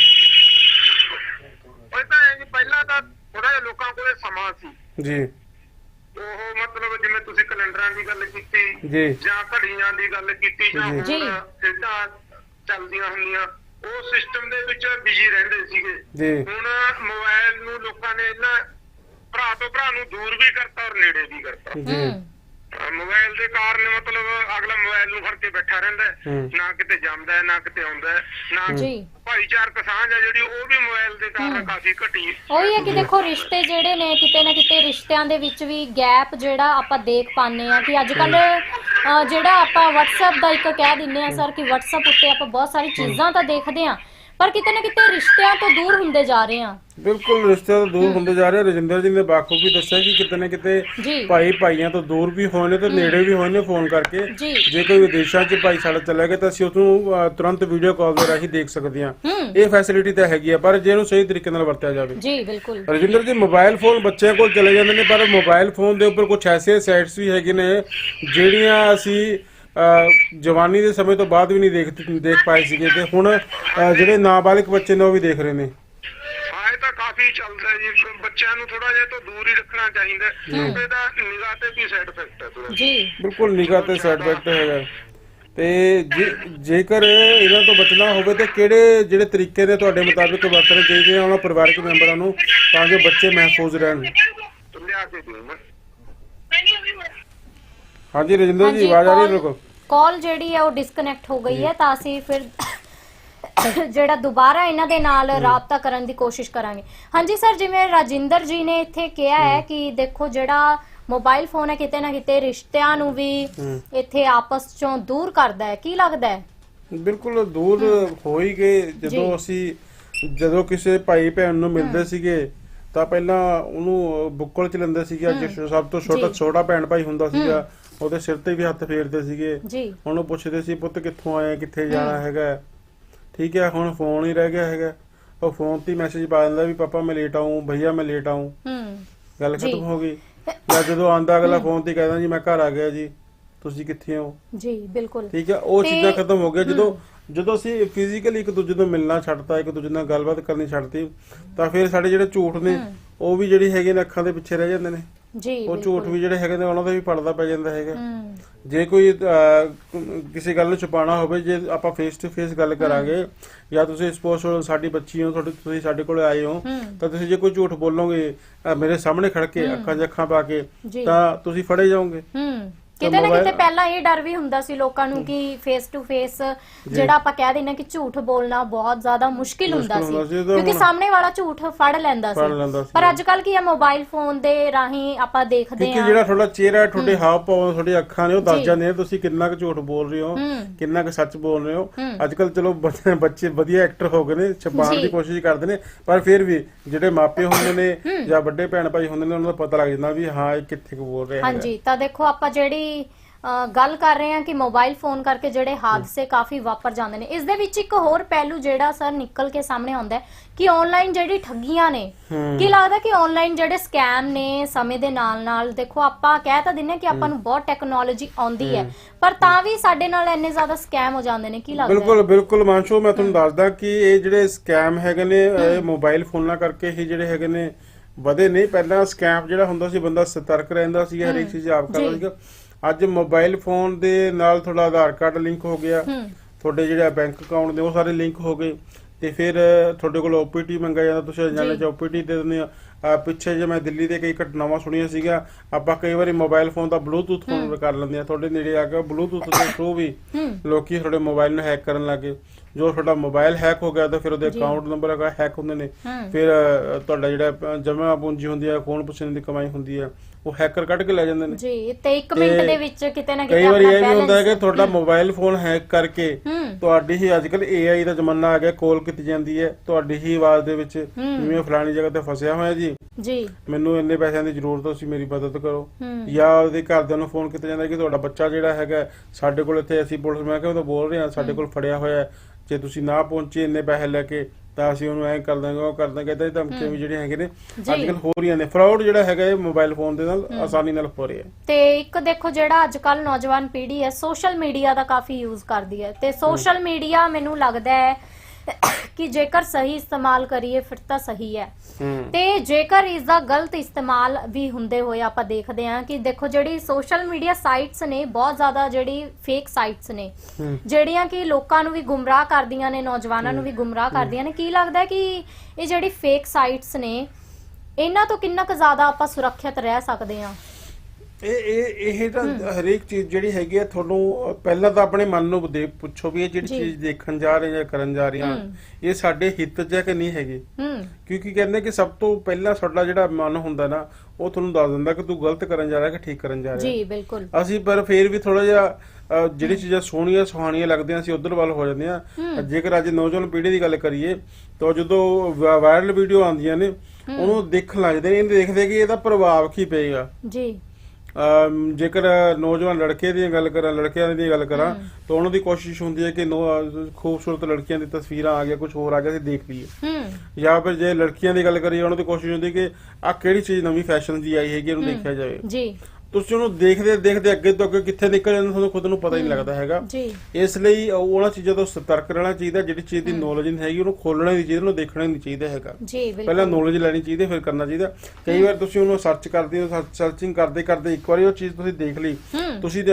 Speaker 3: ਉਹ ਤਾਂ ਇਹ ਜੀ ਪਹਿਲਾਂ ਤਾਂ ਥੋੜਾ ਜਿਹਾ ਲੋਕਾਂ ਕੋਲੇ ਸਮਾਂ ਸੀ।
Speaker 2: ਜੀ।
Speaker 3: ਉਹ ਮਤਲਬ ਜਿਵੇਂ ਤੁਸੀਂ ਕੈਲੰਡਰਾਂ ਦੀ ਗੱਲ ਕੀਤੀ
Speaker 2: ਜੀ।
Speaker 3: ਜਾਂ ਘੜੀਆਂ ਦੀ ਗੱਲ ਕੀਤੀ ਜਾਂ ਹੁਣ
Speaker 1: ਜੀ।
Speaker 3: ਖੇਡਾਂ ਚੱਲਦੀਆਂ ਹੁੰਦੀਆਂ। ਉਹ ਸਿਸਟਮ ਦੇ ਵਿੱਚ ਬਿਜ਼ੀ ਰਹਿੰਦੇ ਸੀਗੇ।
Speaker 2: ਜੀ।
Speaker 3: ਹੁਣ ਮੋਬਾਈਲ ਨੂੰ ਲੋਕਾਂ ਨੇ ਇਹਨਾਂ ਭਰਾ ਤੋਂ ਭਰਾ ਨੂੰ ਦੂਰ ਵੀ ਕਰਤਾ ਔਰ ਨੇੜੇ ਵੀ ਕਰਤਾ।
Speaker 2: ਜੀ।
Speaker 3: ਮੋਬਾਈਲ ਦੇ ਕਾਰਨ ਮਤਲਬ ਅਗਲਾ ਮੋਬਾਈਲ ਨੂੰ ਫੜ ਕੇ ਬੈਠਾ ਰਹਿੰਦਾ ਹੈ।
Speaker 2: ਹੂੰ।
Speaker 3: ਨਾ ਕਿਤੇ ਜਾਂਦਾ ਹੈ ਨਾ ਕਿਤੇ ਆਉਂਦਾ ਹੈ, ਨਾ
Speaker 1: ਜੀ।
Speaker 3: ਭਾਈਚਾਰਕ ਸਾਂਝ ਹੈ ਜਿਹੜੀ ਉਹ ਵੀ ਮੋਬਾਈਲ ਦੇ ਕਾਰਨ ਕਾਫੀ ਘਟੀ
Speaker 1: ਉਹੀ ਹੈ ਕਿ ਦੇਖੋ ਰਿਸ਼ਤੇ ਜਿਹੜੇ ਨੇ ਕਿਤੇ ਨਾ ਕਿਤੇ ਰਿਸ਼ਤਿਆਂ ਦੇ ਵਿੱਚ ਵੀ ਗੈਪ ਜਿਹੜਾ ਆਪਾਂ ਦੇਖ ਪਾਉਂਦੇ ਆ ਕਿ ਅੱਜ ਕੱਲ ਜਿਹੜਾ ਆਪਾਂ WhatsApp ਦਾ ਇੱਕ ਕਹਿ ਦਿੰਨੇ ਆ ਸਰ ਕਿ WhatsApp ਉੱਤੇ ਆਪਾਂ ਬਹੁਤ ਸਾਰੀ ਚੀਜ਼ਾਂ ਤਾਂ ਦੇਖਦੇ ਆ ਪਰ ਕਿਤੇ ਨਾ ਕਿਤੇ ਰਿਸ਼ਤਿਆਂ ਤੋਂ ਦੂਰ ਹੁੰਦੇ ਜਾ ਰਹੇ ਆ
Speaker 2: ਬਿਲਕੁਲ ਰਿਸ਼ਤੇ ਤੋਂ ਦੂਰ ਹੁੰਦੇ ਜਾ ਰਹੇ ਰਜਿੰਦਰ ਜੀ ਨੇ ਬਾਖੂਬੀ ਦੱਸਿਆ ਕਿ ਕਿਤੇ ਨਾ ਕਿਤੇ
Speaker 1: ਜੀ।
Speaker 2: ਭਾਈ ਭਾਈਆਂ ਤੋਂ ਦੂਰ ਵੀ ਹੋਏ ਨੇ ਤੇ ਨੇੜੇ ਵੀ ਹੋਏ ਨੇ ਫੋਨ ਕਰਕੇ।
Speaker 1: ਜੀ।
Speaker 2: ਜੇ ਕੋਈ ਵਿਦੇਸ਼ਾਂ 'ਚ ਭਾਈ ਸਾਡਾ ਚਲਾ ਗਿਆ ਤਾਂ ਅਸੀਂ ਉਸਨੂੰ ਅਹ, ਤੁਰੰਤ ਵੀਡੀਓ ਕਾਲ ਦੇ ਰਾਹੀਂ ਦੇਖ ਸਕਦੇ ਹਾਂ।
Speaker 1: ਹੂੰ।
Speaker 2: ਇਹ ਫੈਸਿਲਿਟੀ ਤਾਂ ਹੈਗੀ ਆ ਪਰ ਜੇ ਇਹਨੂੰ ਸਹੀ ਤਰੀਕੇ ਨਾਲ ਵਰਤਿਆ ਜਾਵੇ।
Speaker 1: ਜੀ ਬਿਲਕੁਲ।
Speaker 2: ਰਜਿੰਦਰ ਜੀ ਮੋਬਾਈਲ ਫੋਨ ਬੱਚਿਆਂ ਕੋਲ ਚਲੇ ਜਾਂਦੇ ਨੇ ਪਰ ਮੋਬਾਈਲ ਫੋਨ ਦੇ ਉੱਪਰ ਕੁਝ ਐਸੇ ਸਾਈਟਸ ਵੀ ਹੈਗੇ ਨੇ ਜਿਹੜੀਆਂ ਅਸੀਂ ਜਵਾਨੀ ਦੇ ਸਮੇਂ ਤੋਂ ਬਾਅਦ ਵੀ ਨਹੀਂ ਦੇਖ ਦੇਖ ਪਾਏ ਸੀਗੇ ਤੇ ਹੁਣ ਜਿਹੜੇ ਨਾਬਾਲਿਗ ਬੱਚੇ ਨੇ ਉਹ ਵੀ ਦੇਖ ਰਹੇ ਨੇ।
Speaker 3: ਇਹ ਤਾਂ ਕਾਫੀ ਚੱਲਦਾ ਹੈ ਜੀ। ਬੱਚਿਆਂ ਨੂੰ ਥੋੜਾ ਜਿਹਾ ਤੋਂ ਦੂਰ ਹੀ ਰੱਖਣਾ ਚਾਹੀਦਾ। ਕਿਉਂਕਿ ਇਹਦਾ ਨਿਗਾਹ ਤੇ ਵੀ ਸਾਈਡ ਇਫੈਕਟ ਹੈ ਥੋੜਾ
Speaker 1: ਜੀ।
Speaker 2: ਬਿਲਕੁਲ ਨਿਗਾਹ ਤੇ ਸਾਈਡ ਇਫੈਕਟ ਹੈਗਾ। ਤੇ ਜੇ- ਜੇਕਰ ਇਹਨਾਂ ਤੋਂ ਬਚਣਾ ਹੋਵੇ ਤੇ ਕਿਹੜੇ ਜਿਹੜੇ ਤਰੀਕੇ ਨੇ ਤੁਹਾਡੇ ਮੁਤਾਬਿਕ ਵਰਤਣੇ ਚਾਹੀਦੇ ਆ ਉਹਨਾਂ ਪਰਿਵਾਰਕ ਮੈਂਬਰਾਂ ਨੂੰ ਤਾਂ ਜੋ ਬੱਚੇ ਮਹਿਫੂਜ਼ ਰਹਿਣ?
Speaker 3: ਲਿਆ ਕੇ ਦਿਓ ਮੈਂ।
Speaker 2: ਹਾਂਜੀ ਰਜਿੰਦਰ ਜੀ ਆਵਾਜ਼ ਆ ਰਹੀ ਹੈ ਬਿਲਕੁਲ।
Speaker 1: ਕਾਲ ਜਿਹੜੀ ਹੈ ਉਹ ਡਿਸਕਨੈਕਟ ਹੋ ਗਈ ਹੈ ਤਾਂ ਅਸੀਂ ਫਿਰ ਜਿਹੜਾ ਦੁਬਾਰਾ ਇਹਨਾਂ ਦੇ ਨਾਲ ਰਾਬਤਾ ਕਰਨ ਦੀ ਕੋਸ਼ਿਸ਼ ਕਰਾਂਗੇ। ਹਾਂਜੀ ਸਰ ਜਿਵੇਂ ਰਾਜਿੰਦਰ ਜੀ ਨੇ ਇੱਥੇ ਕਿਹਾ ਹੈ ਕਿ ਦੇਖੋ ਜਿਹੜਾ ਮੋਬਾਈਲ ਫੋਨ ਹੈ ਕਿਤੇ ਨਾ ਕਿਤੇ ਰਿਸ਼ਤਿਆਂ ਨੂੰ ਵੀ ਇੱਥੇ ਆਪਸ ਚੋਂ ਦੂਰ ਕਰਦਾ ਹੈ। ਕੀ ਲੱਗਦਾ ਹੈ?
Speaker 2: ਬਿਲਕੁਲ ਦੂਰ ਹੋ। ਹੀ ਗਏ। ਜਦੋਂ। ਅਸੀਂ ਜਦੋਂ ਕਿਸੇ ਭਾਈ ਭੈਣ ਨੂੰ ਮਿਲਦੇ ਸੀਗੇ ਤਾਂ ਪਹਿਲਾਂ ਉਹਨੂੰ ਬੁੱਕਲ ਚ ਲੈਂਦੇ ਸੀਗੇ। ਅੱਜ ਸਭ ਤੋਂ ਛੋਟਾ। ਛੋਟਾ ਭੈਣ ਭਾਈ ਹੁੰਦਾ ਸੀਗਾ। ਉਹਦੇ ਸਿਰ ਤੇ ਵੀ ਹੱਥ ਫੇਰਦੇ ਸੀਗੇ।
Speaker 1: ਜੀ।
Speaker 2: ਉਹਨੂੰ ਪੁੱਛਦੇ ਸੀ ਪੁੱਤ ਕਿੱਥੋਂ ਆਏ ਕਿੱਥੇ ਜਾਣਾ ਹੈਗਾ? ਠੀਕ ਹੈ ਹੁਣ ਫੋਨ ਹੀ ਰਹਿ ਗਿਆ ਹੈਗਾ। ਉਹ ਫੋਨ ਤੇ ਮੈਸੇਜ ਪਾ ਦਿੰਦਾ ਵੀ ਪਾਪਾ ਮੈਂ ਲੇਟ ਆਉਂ ਭਈਆ ਮੈਂ ਲੇਟ ਆਉਂ
Speaker 1: ਹੂੰ।
Speaker 2: ਗੱਲ। ਖਤਮ ਹੋ ਗਈ। ਜਾਂ ਜਦੋਂ ਆਂਦਾ ਅਗਲਾ ਫੋਨ ਤੇ ਕਹਿੰਦਾ ਜੀ ਮੈਂ ਘਰ ਆ ਗਿਆ ਜੀ ਤੁਸੀਂ ਕਿੱਥੇ ਹੋ?
Speaker 1: ਜੀ ਬਿਲਕੁਲ।
Speaker 2: ਠੀਕ ਹੈ ਉਹ ਚੀਜ਼ਾਂ ਖਤਮ ਹੋ ਗਿਆ ਜਦੋਂ ਜਦੋਂ ਅਸੀਂ ਫਿਜ਼ੀਕਲੀ ਇੱਕ ਦੂਜੇ ਨੂੰ ਮਿਲਣਾ ਛੱਡਤਾ ਇੱਕ ਦੂਜੇ ਨਾਲ ਗੱਲਬਾਤ ਕਰਨੀ ਛੱਡਤੀ ਤਾਂ ਫਿਰ ਸਾਡੇ ਜਿਹੜੇ ਝੂਠ ਨੇ ਉਹ ਵੀ ਜਿਹੜੀ ਹੈਗੇ ਨੇ ਅੱਖਾਂ ਦੇ ਪਿੱਛੇ ਰਹਿ ਜਾਂਦੇ ਨੇ।
Speaker 1: ਜੀ
Speaker 2: ਉਹ ਝੂਠ ਵੀ ਜਿਹੜੇ ਹੈਗੇ ਨੇ ਉਹਨਾਂ ਦਾ ਵੀ ਪਰਦਾ ਪੈ ਜਾਂਦਾ ਹੈਗਾ। ਜੇ ਕੋਈ ਕਿਸੇ ਗੱਲ ਨੂੰ ਛੁਪਾਉਣਾ ਹੋਵੇ ਜੇ ਆਪਾਂ ਫੇਸ ਟੂ ਫੇਸ ਗੱਲ ਕਰਾਂਗੇ ਜਾਂ ਤੁਸੀਂ ਸਪੋਜ਼ ਸਾਡੀ ਬੱਚੀ ਹੋ ਤੁਹਾਡੇ ਤੁਸੀਂ ਸਾਡੇ ਕੋਲ ਆਏ ਹੋ ਤਾਂ ਤੁਸੀਂ ਜੇ ਕੋਈ ਝੂਠ ਬੋਲੋਗੇ ਮੇਰੇ ਸਾਹਮਣੇ ਖੜ ਕੇ ਅੱਖਾਂ 'ਚ ਅੱਖਾਂ ਪਾ ਕੇ ਤਾਂ ਤੁਸੀਂ ਫੜੇ ਜਾਓਗੇ।
Speaker 1: ਹੂੰ। ਕਿਤੇ ਨਾ ਕਿਤੇ ਪਹਿਲਾਂ ਇਹ ਡਰ ਵੀ ਹੁੰਦਾ ਸੀ ਲੋਕਾਂ ਨੂੰ ਕਿ ਫੇਸ ਟੂ ਫੇਸ ਜਿਹੜਾ ਆਪਾਂ ਕਹਿ ਹਾਂ ਕਿ ਝੂਠ ਬੋਲਣਾ ਬਹੁਤ ਜ਼ਿਆਦਾ ਮੁਸ਼ਕਿਲ ਹੁੰਦਾ ਸੀ। ਕਿਉਂਕਿ ਸਾਹਮਣੇ ਵਾਲਾ ਝੂਠ ਫੜ ਲੈਂਦਾ ਸੀ। ਪਰ ਅੱਜ ਕੱਲ ਕੀ ਹੈ ਮੋਬਾਈਲ ਫੋਨ ਦੇ ਰਾਹੀਂ ਆਪਾਂ ਦੇਖਦੇ ਹਾਂ।
Speaker 2: ਜਿਹੜਾ ਤੁਹਾਡਾ ਚਿਹਰਾ ਤੁਹਾਡੇ ਹਾਵ ਭਾਵ ਤੁਹਾਡੀ ਅੱਖਾਂ ਨੇ ਉਹ ਦੱਸ। ਜਾਂਦੇ ਨੇ ਤੁਸੀਂ ਕਿੰਨਾ ਕੁ ਝੂਠ ਬੋਲ ਰਹੇ ਹੋ ਕਿੰਨਾ ਕੁ ਸੱਚ ਬੋਲ ਰਹੇ ਹੋ। ਅੱਜ ਕੱਲ ਚਲੋ ਬੱਚੇ- ਵਧੀਆ ਐਕਟਰ ਹੋ ਗਏ ਨੇ ਛਪਾਉਣ। ਦੀ ਕੋਸ਼ਿਸ਼ ਕਰਦੇ ਨੇ ਪਰ ਫਿਰ ਵੀ ਜਿਹੜੇ ਮਾਪੇ ਹੁੰਦੇ ਨੇ ਜਾਂ ਵੱਡੇ ਭੈਣ ਭਾਈ ਹੁੰਦੇ ਨੇ ਉਹਨਾਂ ਦਾ ਪਤਾ ਲੱਗ ਜਾਂਦਾ ਵੀ ਹਾਂ ਇਹ ਕਿੱਥੇ ਕੁ ਬੋਲ ਰਿਹਾ ਹੈ
Speaker 1: ਹਾਂਜੀ ਤਾਂ ਦੇਖੋ ਆਪਾਂ ਜਿਹੜੀ ਅ, ਗੱਲ ਕਰ ਰਹੇ ਹਾਂ ਕਿ ਮੋਬਾਈਲ ਫੋਨ ਕਰਕੇ ਜਿਹੜੇ ਹਾਦਸੇ ਕਾਫੀ ਵਾਪਰ ਜਾਂਦੇ ਨੇ। ਇਸ ਦੇ ਵਿੱਚ ਇੱਕ ਹੋਰ ਪਹਿਲੂ ਜਿਹੜਾ ਸਰ ਨਿਕਲ ਕੇ ਸਾਹਮਣੇ ਆਉਂਦਾ ਹੈ ਕਿ ਆਨਲਾਈਨ ਜਿਹੜੀ ਠੱਗੀਆਂ ਨੇ। ਕੀ ਲੱਗਦਾ ਕਿ ਆਨਲਾਈਨ ਜਿਹੜੇ ਸਕੈਮ ਨੇ ਸਮੇਂ ਦੇ ਨਾਲ ਨਾਲ ਦੇਖੋ ਆਪਾਂ ਕਹਿ ਤਾਂ ਦਿੰਨੇ ਕਿ ਆਪਾਂ ਨੂੰ ਬਹੁਤ ਟੈਕਨੋਲੋਜੀ ਆਉਂਦੀ ਹੈ ਪਰ ਤਾਂ ਵੀ ਸਾਡੇ ਨਾਲ ਇੰਨੇ ਜ਼ਿਆਦਾ ਸਕੈਮ ਹੋ ਜਾਂਦੇ ਨੇ ਕੀ ਲੱਗਦਾ?
Speaker 2: ਬਿਲਕੁਲ ਬਿਲਕੁਲ ਮਾਨਸ਼ੋ ਮੈਂ ਤੁਹਾਨੂੰ ਦੱਸਦਾ ਕਿ ਇਹ ਜਿਹੜੇ ਸਕੈਮ ਹੈਗੇ ਨੇ ਇਹ ਮੋਬਾਈਲ ਫੋਨਾਂ ਕਰਕੇ ਹੀ ਜਿਹੜੇ ਹੈਗੇ ਨੇ ਵਧੇ ਨਹੀਂ ਪਹਿਲਾਂ ਸਕੈਮ ਜਿਹੜਾ ਹੁੰਦਾ ਸੀ ਬੰਦਾ ਸਤਰਕ ਰਹਿੰਦਾ ਸੀ ਹਰ ਇੱਕ ਚੀਜ਼ ਆਪ ਕਰਦਾ। ਸੀਗਾ ਅੱਜ ਮੋਬਾਈਲ ਫੋਨ ਦੇ ਨਾਲ ਤੁਹਾਡਾ ਆਧਾਰ ਕਾਰਡ ਲਿੰਕ ਹੋ ਗਿਆ। ਤੁਹਾਡੇ ਜਿਹੜੇ ਬੈਂਕ ਅਕਾਊਂਟ ਨੇ ਉਹ ਸਾਰੇ ਲਿੰਕ ਹੋ ਗਏ। ਤੇ ਫਿਰ ਤੁਹਾਡੇ ਕੋਲ OPT ਮੰਗਿਆ ਜਾਂਦਾ ਤੁਸੀਂ ਅਜਾਣੇ ਚ। OPT ਦੇ ਦਿੰਦੇ ਆ। ਪਿੱਛੇ ਜੇ ਮੈਂ ਦਿੱਲੀ ਦੇ ਕਈ ਘਟਨਾਵਾਂ ਸੁਣੀਆਂ ਸੀਗਾ ਆਪਾਂ ਕਈ ਵਾਰੀ ਮੋਬਾਈਲ ਫੋਨ ਦਾ ਬਲੂਟੁੱਥ ਫੋਨ ਕਰ ਲੈਂਦੇ ਆ। ਤੁਹਾਡੇ ਨੇੜੇ ਆ ਕੇ ਬਲੂਟੁੱਥ ਦੇ ਥਰੂ ਵੀ ਲੋਕੀ ਤੁਹਾਡੇ ਮੋਬਾਈਲ ਨੂੰ ਹੈਕ ਕਰਨ ਲੱਗੇ। ਜੋ ਤੁਹਾਡਾ ਮੋਬਾਈਲ ਹੈਕ ਹੋ ਗਿਆ ਤਾਂ ਫਿਰ ਉਹਦੇ। ਅਕਾਊਂਟ ਨੰਬਰ ਹੈਕ ਹੁੰਦੇ ਨੇ। ਫਿਰ ਤੁਹਾਡਾ ਜਿਹੜਾ ਜਮਾ ਪੂੰਜੀ ਹੁੰਦੀ ਹੈ ਕੌਣ ਪੁੱਛਣ ਦੀ ਕਮਾਈ ਹੁੰਦੀ ਹੈ ਉਹ ਹੈਕਰ ਕੱਢ ਕੇ ਲੈ ਜਾਂਦੇ ਨੇ।
Speaker 1: ਜੀ ਤੇ 1 ਮਿੰਟ ਦੇ ਵਿੱਚ ਕਿਤੇ ਨਾ ਕਿਤੇ
Speaker 2: ਕਈ ਵਾਰੀ
Speaker 1: ਆਪਣਾ
Speaker 2: ਇਹ ਵੀ ਹੁੰਦਾ ਹੈ ਕਿ ਤੁਹਾਡਾ ਮੋਬਾਈਲ ਫੋਨ ਹੈਕ ਕਰਕੇ ਤੁਹਾਡੀ ਹੀ ਅੱਜਕੱਲ AI ਦਾ ਜ਼ਮਾਨਾ ਆ ਗਿਆ ਕਾਲ ਕੀਤੀ ਜਾਂਦੀ ਹੈ ਤੁਹਾਡੀ ਹੀ ਆਵਾਜ਼ ਦੇ ਵਿੱਚ ਜਿਵੇਂ ਫਲਾਣੀ ਜਗ੍ਹਾ ਤੇ ਫਸਿਆ ਹੋਇਆ ਜੀ।
Speaker 1: ਜੀ।
Speaker 2: ਮੈਨੂੰ ਇੰਨੇ ਪੈਸਿਆਂ ਦੀ ਜ਼ਰੂਰਤ ਹੈ ਤੁਸੀਂ ਮੇਰੀ ਮਦਦ ਕਰੋ। ਜਾਂ ਉਹਦੇ ਘਰਦਿਆਂ ਨੂੰ ਫੋਨ ਕੀਤਾ ਜਾਂਦਾ ਕਿ ਤੁਹਾਡਾ ਬੱਚਾ ਜਿਹੜਾ ਹੈਗਾ ਸਾਡੇ ਕੋਲ ਇੱਥੇ ਅਸੀਂ ਪੁਲਿਸ ਮਹਿਕਮੇ ਤੋਂ ਬੋਲ ਰਹੇ ਹਾਂ। ਸਾਡੇ ਕੋਲ ਫੜਿਆ ਹੋਇਆ ਜੇ ਤੁਸੀਂ ਨਾ ਪਹੁੰਚੇ ਇੰਨੇ ਪੈਸੇ ਲੈ ਕੇ ਤਾਂ ਅਸੀਂ ਉਹਨੂੰ ਐਂ ਕਰ ਦਾਂਗੇ ਉਹ ਕਰ ਦਾਂਗੇ ਇਦਾਂ ਦੀ ਧਮਕੀਆਂ ਵੀ ਜਿਹੜੀਆਂ ਹੈਗੇ ਨੇ। ਅੱਜ ਕੱਲ ਹੋ ਰਹੀਆਂ ਨੇ। ਫਰਾਡ ਜਿਹੜਾ ਹੈਗਾ ਇਹ ਮੋਬਾਈਲ ਫੋਨ ਦੇ ਨਾਲ ਆਸਾਨੀ ਨਾਲ ਹੋ ਰਿਹਾ।
Speaker 1: ਤੇ ਇੱਕ ਦੇਖੋ ਜਿਹੜਾ ਅੱਜ ਕੱਲ ਨੌਜਵਾਨ ਪੀੜ੍ਹੀ ਹੈ ਸੋਸ਼ਲ ਮੀਡੀਆ ਦਾ ਕਾਫੀ ਯੂਜ਼ ਕਰਦੀ ਹੈ। ਤੇ ਸੋਸ਼ਲ ਮੀਡੀਆ ਮੈਨੂੰ ਲੱਗਦਾ ਹੈ ਕਿ ਜੇਕਰ ਸਹੀ ਇਸਤੇਮਾਲ ਕਰੀਏ ਫਿਰ ਤਾਂ ਸਹੀ ਹੈ। ਤੇ ਜੇਕਰ ਇਸ ਦਾ ਗਲਤ ਇਸਤੇਮਾਲ ਵੀ ਹੁੰਦੇ ਹੋਏ ਆਪਾਂ ਦੇਖਦੇ ਹਾਂ ਕਿ ਦੇਖੋ ਜਿਹੜੀ ਸੋਸ਼ਲ ਮੀਡੀਆ ਸਾਈਟਸ ਨੇ ਬਹੁਤ ਜ਼ਿਆਦਾ ਜਿਹੜੀ ਫੇਕ ਸਾਈਟਸ ਨੇ ਜਿਹੜੀਆਂ ਕਿ ਲੋਕਾਂ ਨੂੰ ਵੀ ਗੁੰਮਰਾਹ ਕਰਦੀਆਂ ਨੇ ਨੌਜਵਾਨਾਂ ਨੂੰ ਵੀ ਗੁੰਮਰਾਹ ਕਰਦੀਆਂ ਨੇ ਕੀ ਲੱਗਦਾ ਹੈ ਕਿ ਇਹ ਜਿਹੜੀ ਫੇਕ ਸਾਈਟਸ ਨੇ ਇਹਨਾਂ ਤੋਂ ਕਿੰਨਾ ਕੁ ਜ਼ਿਆਦਾ ਆਪਾਂ ਸੁਰੱਖਿਅਤ ਰਹਿ ਸਕਦੇ ਹਾਂ?
Speaker 2: ਇਹ ਇਹ ਇਹ ਤਾਂ ਹਰੇਕ ਚੀਜ਼ ਜਿਹੜੀ ਹੈਗੀ ਹੈ ਤੁਹਾਨੂੰ ਪਹਿਲਾਂ ਤਾਂ ਆਪਣੇ ਮਨ ਨੂੰ ਦੇ ਪੁੱਛੋ ਵੀ ਇਹ ਜਿਹੜੀ। ਚੀਜ਼ ਦੇਖਣ ਜਾ ਰਹੇ ਜਾਂ ਕਰਨ ਜਾ ਰਹੇ ਹਾਂ। ਇਹ ਸਾਡੇ ਹਿੱਤ 'ਚ ਹੈ ਕਿ ਨਹੀਂ ਹੈਗੀ? ਕਿਉਂਕਿ ਕਹਿੰਦੇ ਕਿ ਸਭ ਤੋਂ ਪਹਿਲਾਂ ਸਾਡਾ ਜਿਹੜਾ ਮਨ ਹੁੰਦਾ ਨਾ ਉਹ ਤੁਹਾਨੂੰ ਦੱਸ ਦਿੰਦਾ ਕਿ ਤੂੰ ਗਲਤ ਕਰਨ ਜਾ ਰਿਹਾ ਕਿ ਠੀਕ ਕਰਨ ਜਾ ਰਿਹਾ।
Speaker 1: ਜੀ ਬਿਲਕੁਲ।
Speaker 2: ਅਸੀਂ ਪਰ ਫੇਰ ਵੀ ਥੋੜਾ ਜਿਹਾ ਜਿਹੜੀ ਚੀਜ਼ਾਂ ਸੋਹਣੀਆਂ ਸੁਹਾਣੀਆਂ ਲੱਗਦੀਆਂ ਅਸੀਂ ਉਧਰ ਵੱਲ ਹੋ ਜਾਂਦੇ ਆ ਜੇਕਰ ਅੱਜ ਨੌਜਵਾਨ ਪੀੜ੍ਹੀ ਦੀ ਗੱਲ ਕਰੀਏ ਤਾਂ ਜਦੋਂ ਵਾਇਰਲ ਵੀਡੀਓ ਆਉਂਦੀਆਂ ਨੇ ਉਹਨੂੰ ਦੇਖਣ ਲੱਗਦੇ ਨੇ ਇਹ ਦੇਖਦੇ ਕਿ ਇਹਦਾ ਪ੍ਰਭਾਵ ਕੀ ਪਏਗਾ?
Speaker 1: ਜੀ।
Speaker 2: ਜੇਕਰ ਨੌਜਵਾਨ ਲੜਕੇ ਦੀ ਗੱਲ ਕਰਾਂ ਲੜਕਿਆਂ ਦੀ ਗੱਲ ਕਰਾਂ ਤਾਂ ਉਹਨਾਂ ਦੀ ਕੋਸ਼ਿਸ਼ ਹੁੰਦੀ ਹੈ ਕਿ ਖੂਬਸੂਰਤ ਲੜਕੀਆਂ ਦੀ ਤਸਵੀਰਾਂ ਆ ਗਿਆ ਕੁਝ ਹੋਰ ਆ ਗਿਆ ਅਸੀਂ ਦੇਖ ਲਈਏ। ਜਾਂ ਫਿਰ ਜੇ ਲੜਕੀਆਂ ਦੀ ਗੱਲ ਕਰੀਏ ਉਹਨਾਂ ਦੀ ਕੋਸ਼ਿਸ਼ ਹੁੰਦੀ ਕਿ ਆ ਕਿਹੜੀ ਚੀਜ਼ ਨਵੀਂ ਫੈਸ਼ਨ ਦੀ ਆਈ ਹੈਗੀ ਇਹਨੂੰ ਦੇਖਿਆ ਜਾਵੇ।
Speaker 1: ਜੀ।
Speaker 2: ਤੁਸੀਂ ਉਹਨੂੰ ਦੇਖਦੇ ਦੇਖਦੇ ਅੱਗੇ ਤੋਂ ਅੱਗੇ ਕਿੱਥੇ ਨਿਕਲ ਜਾਂਦੇ ਤੁਹਾਨੂੰ ਖੁਦ ਨੂੰ ਪਤਾ ਹੀ ਨਹੀਂ ਲੱਗਦਾ ਹੈਗਾ।
Speaker 1: ਜੀ।
Speaker 2: ਇਸ ਲਈ ਉਹ- ਉਹਨਾਂ ਚੀਜ਼ਾਂ ਤੋਂ ਸਤਰਕ ਰਹਿਣਾ ਚਾਹੀਦਾ ਜਿਹੜੀ ਚੀਜ਼ ਦੀ ਨੌਲੇਜ ਨਹੀਂ ਹੈਗੀ ਉਹਨੂੰ ਖੋਲਣਾ ਨਹੀਂ ਚਾਹੀਦਾ ਉਹਨੂੰ ਦੇਖਣਾ ਨਹੀਂ ਚਾਹੀਦਾ ਹੈਗਾ।
Speaker 1: ਜੀ
Speaker 2: ਪਹਿਲਾਂ ਨੌਲੇਜ ਲੈਣੀ ਚਾਹੀਦੀ ਫਿਰ ਕਰਨਾ ਚਾਹੀਦਾ। ਕਈ ਵਾਰ ਤੁਸੀਂ ਉਹਨੂੰ ਸਰਚ ਕਰਦੇ ਹੋ ਸਰਚਿੰਗ ਕਰਦੇ ਕਰਦੇ ਇੱਕ ਵਾਰੀ ਉਹ ਚੀਜ਼ ਤੁਸੀਂ ਦੇਖ ਲਈ। ਤੁਸੀਂ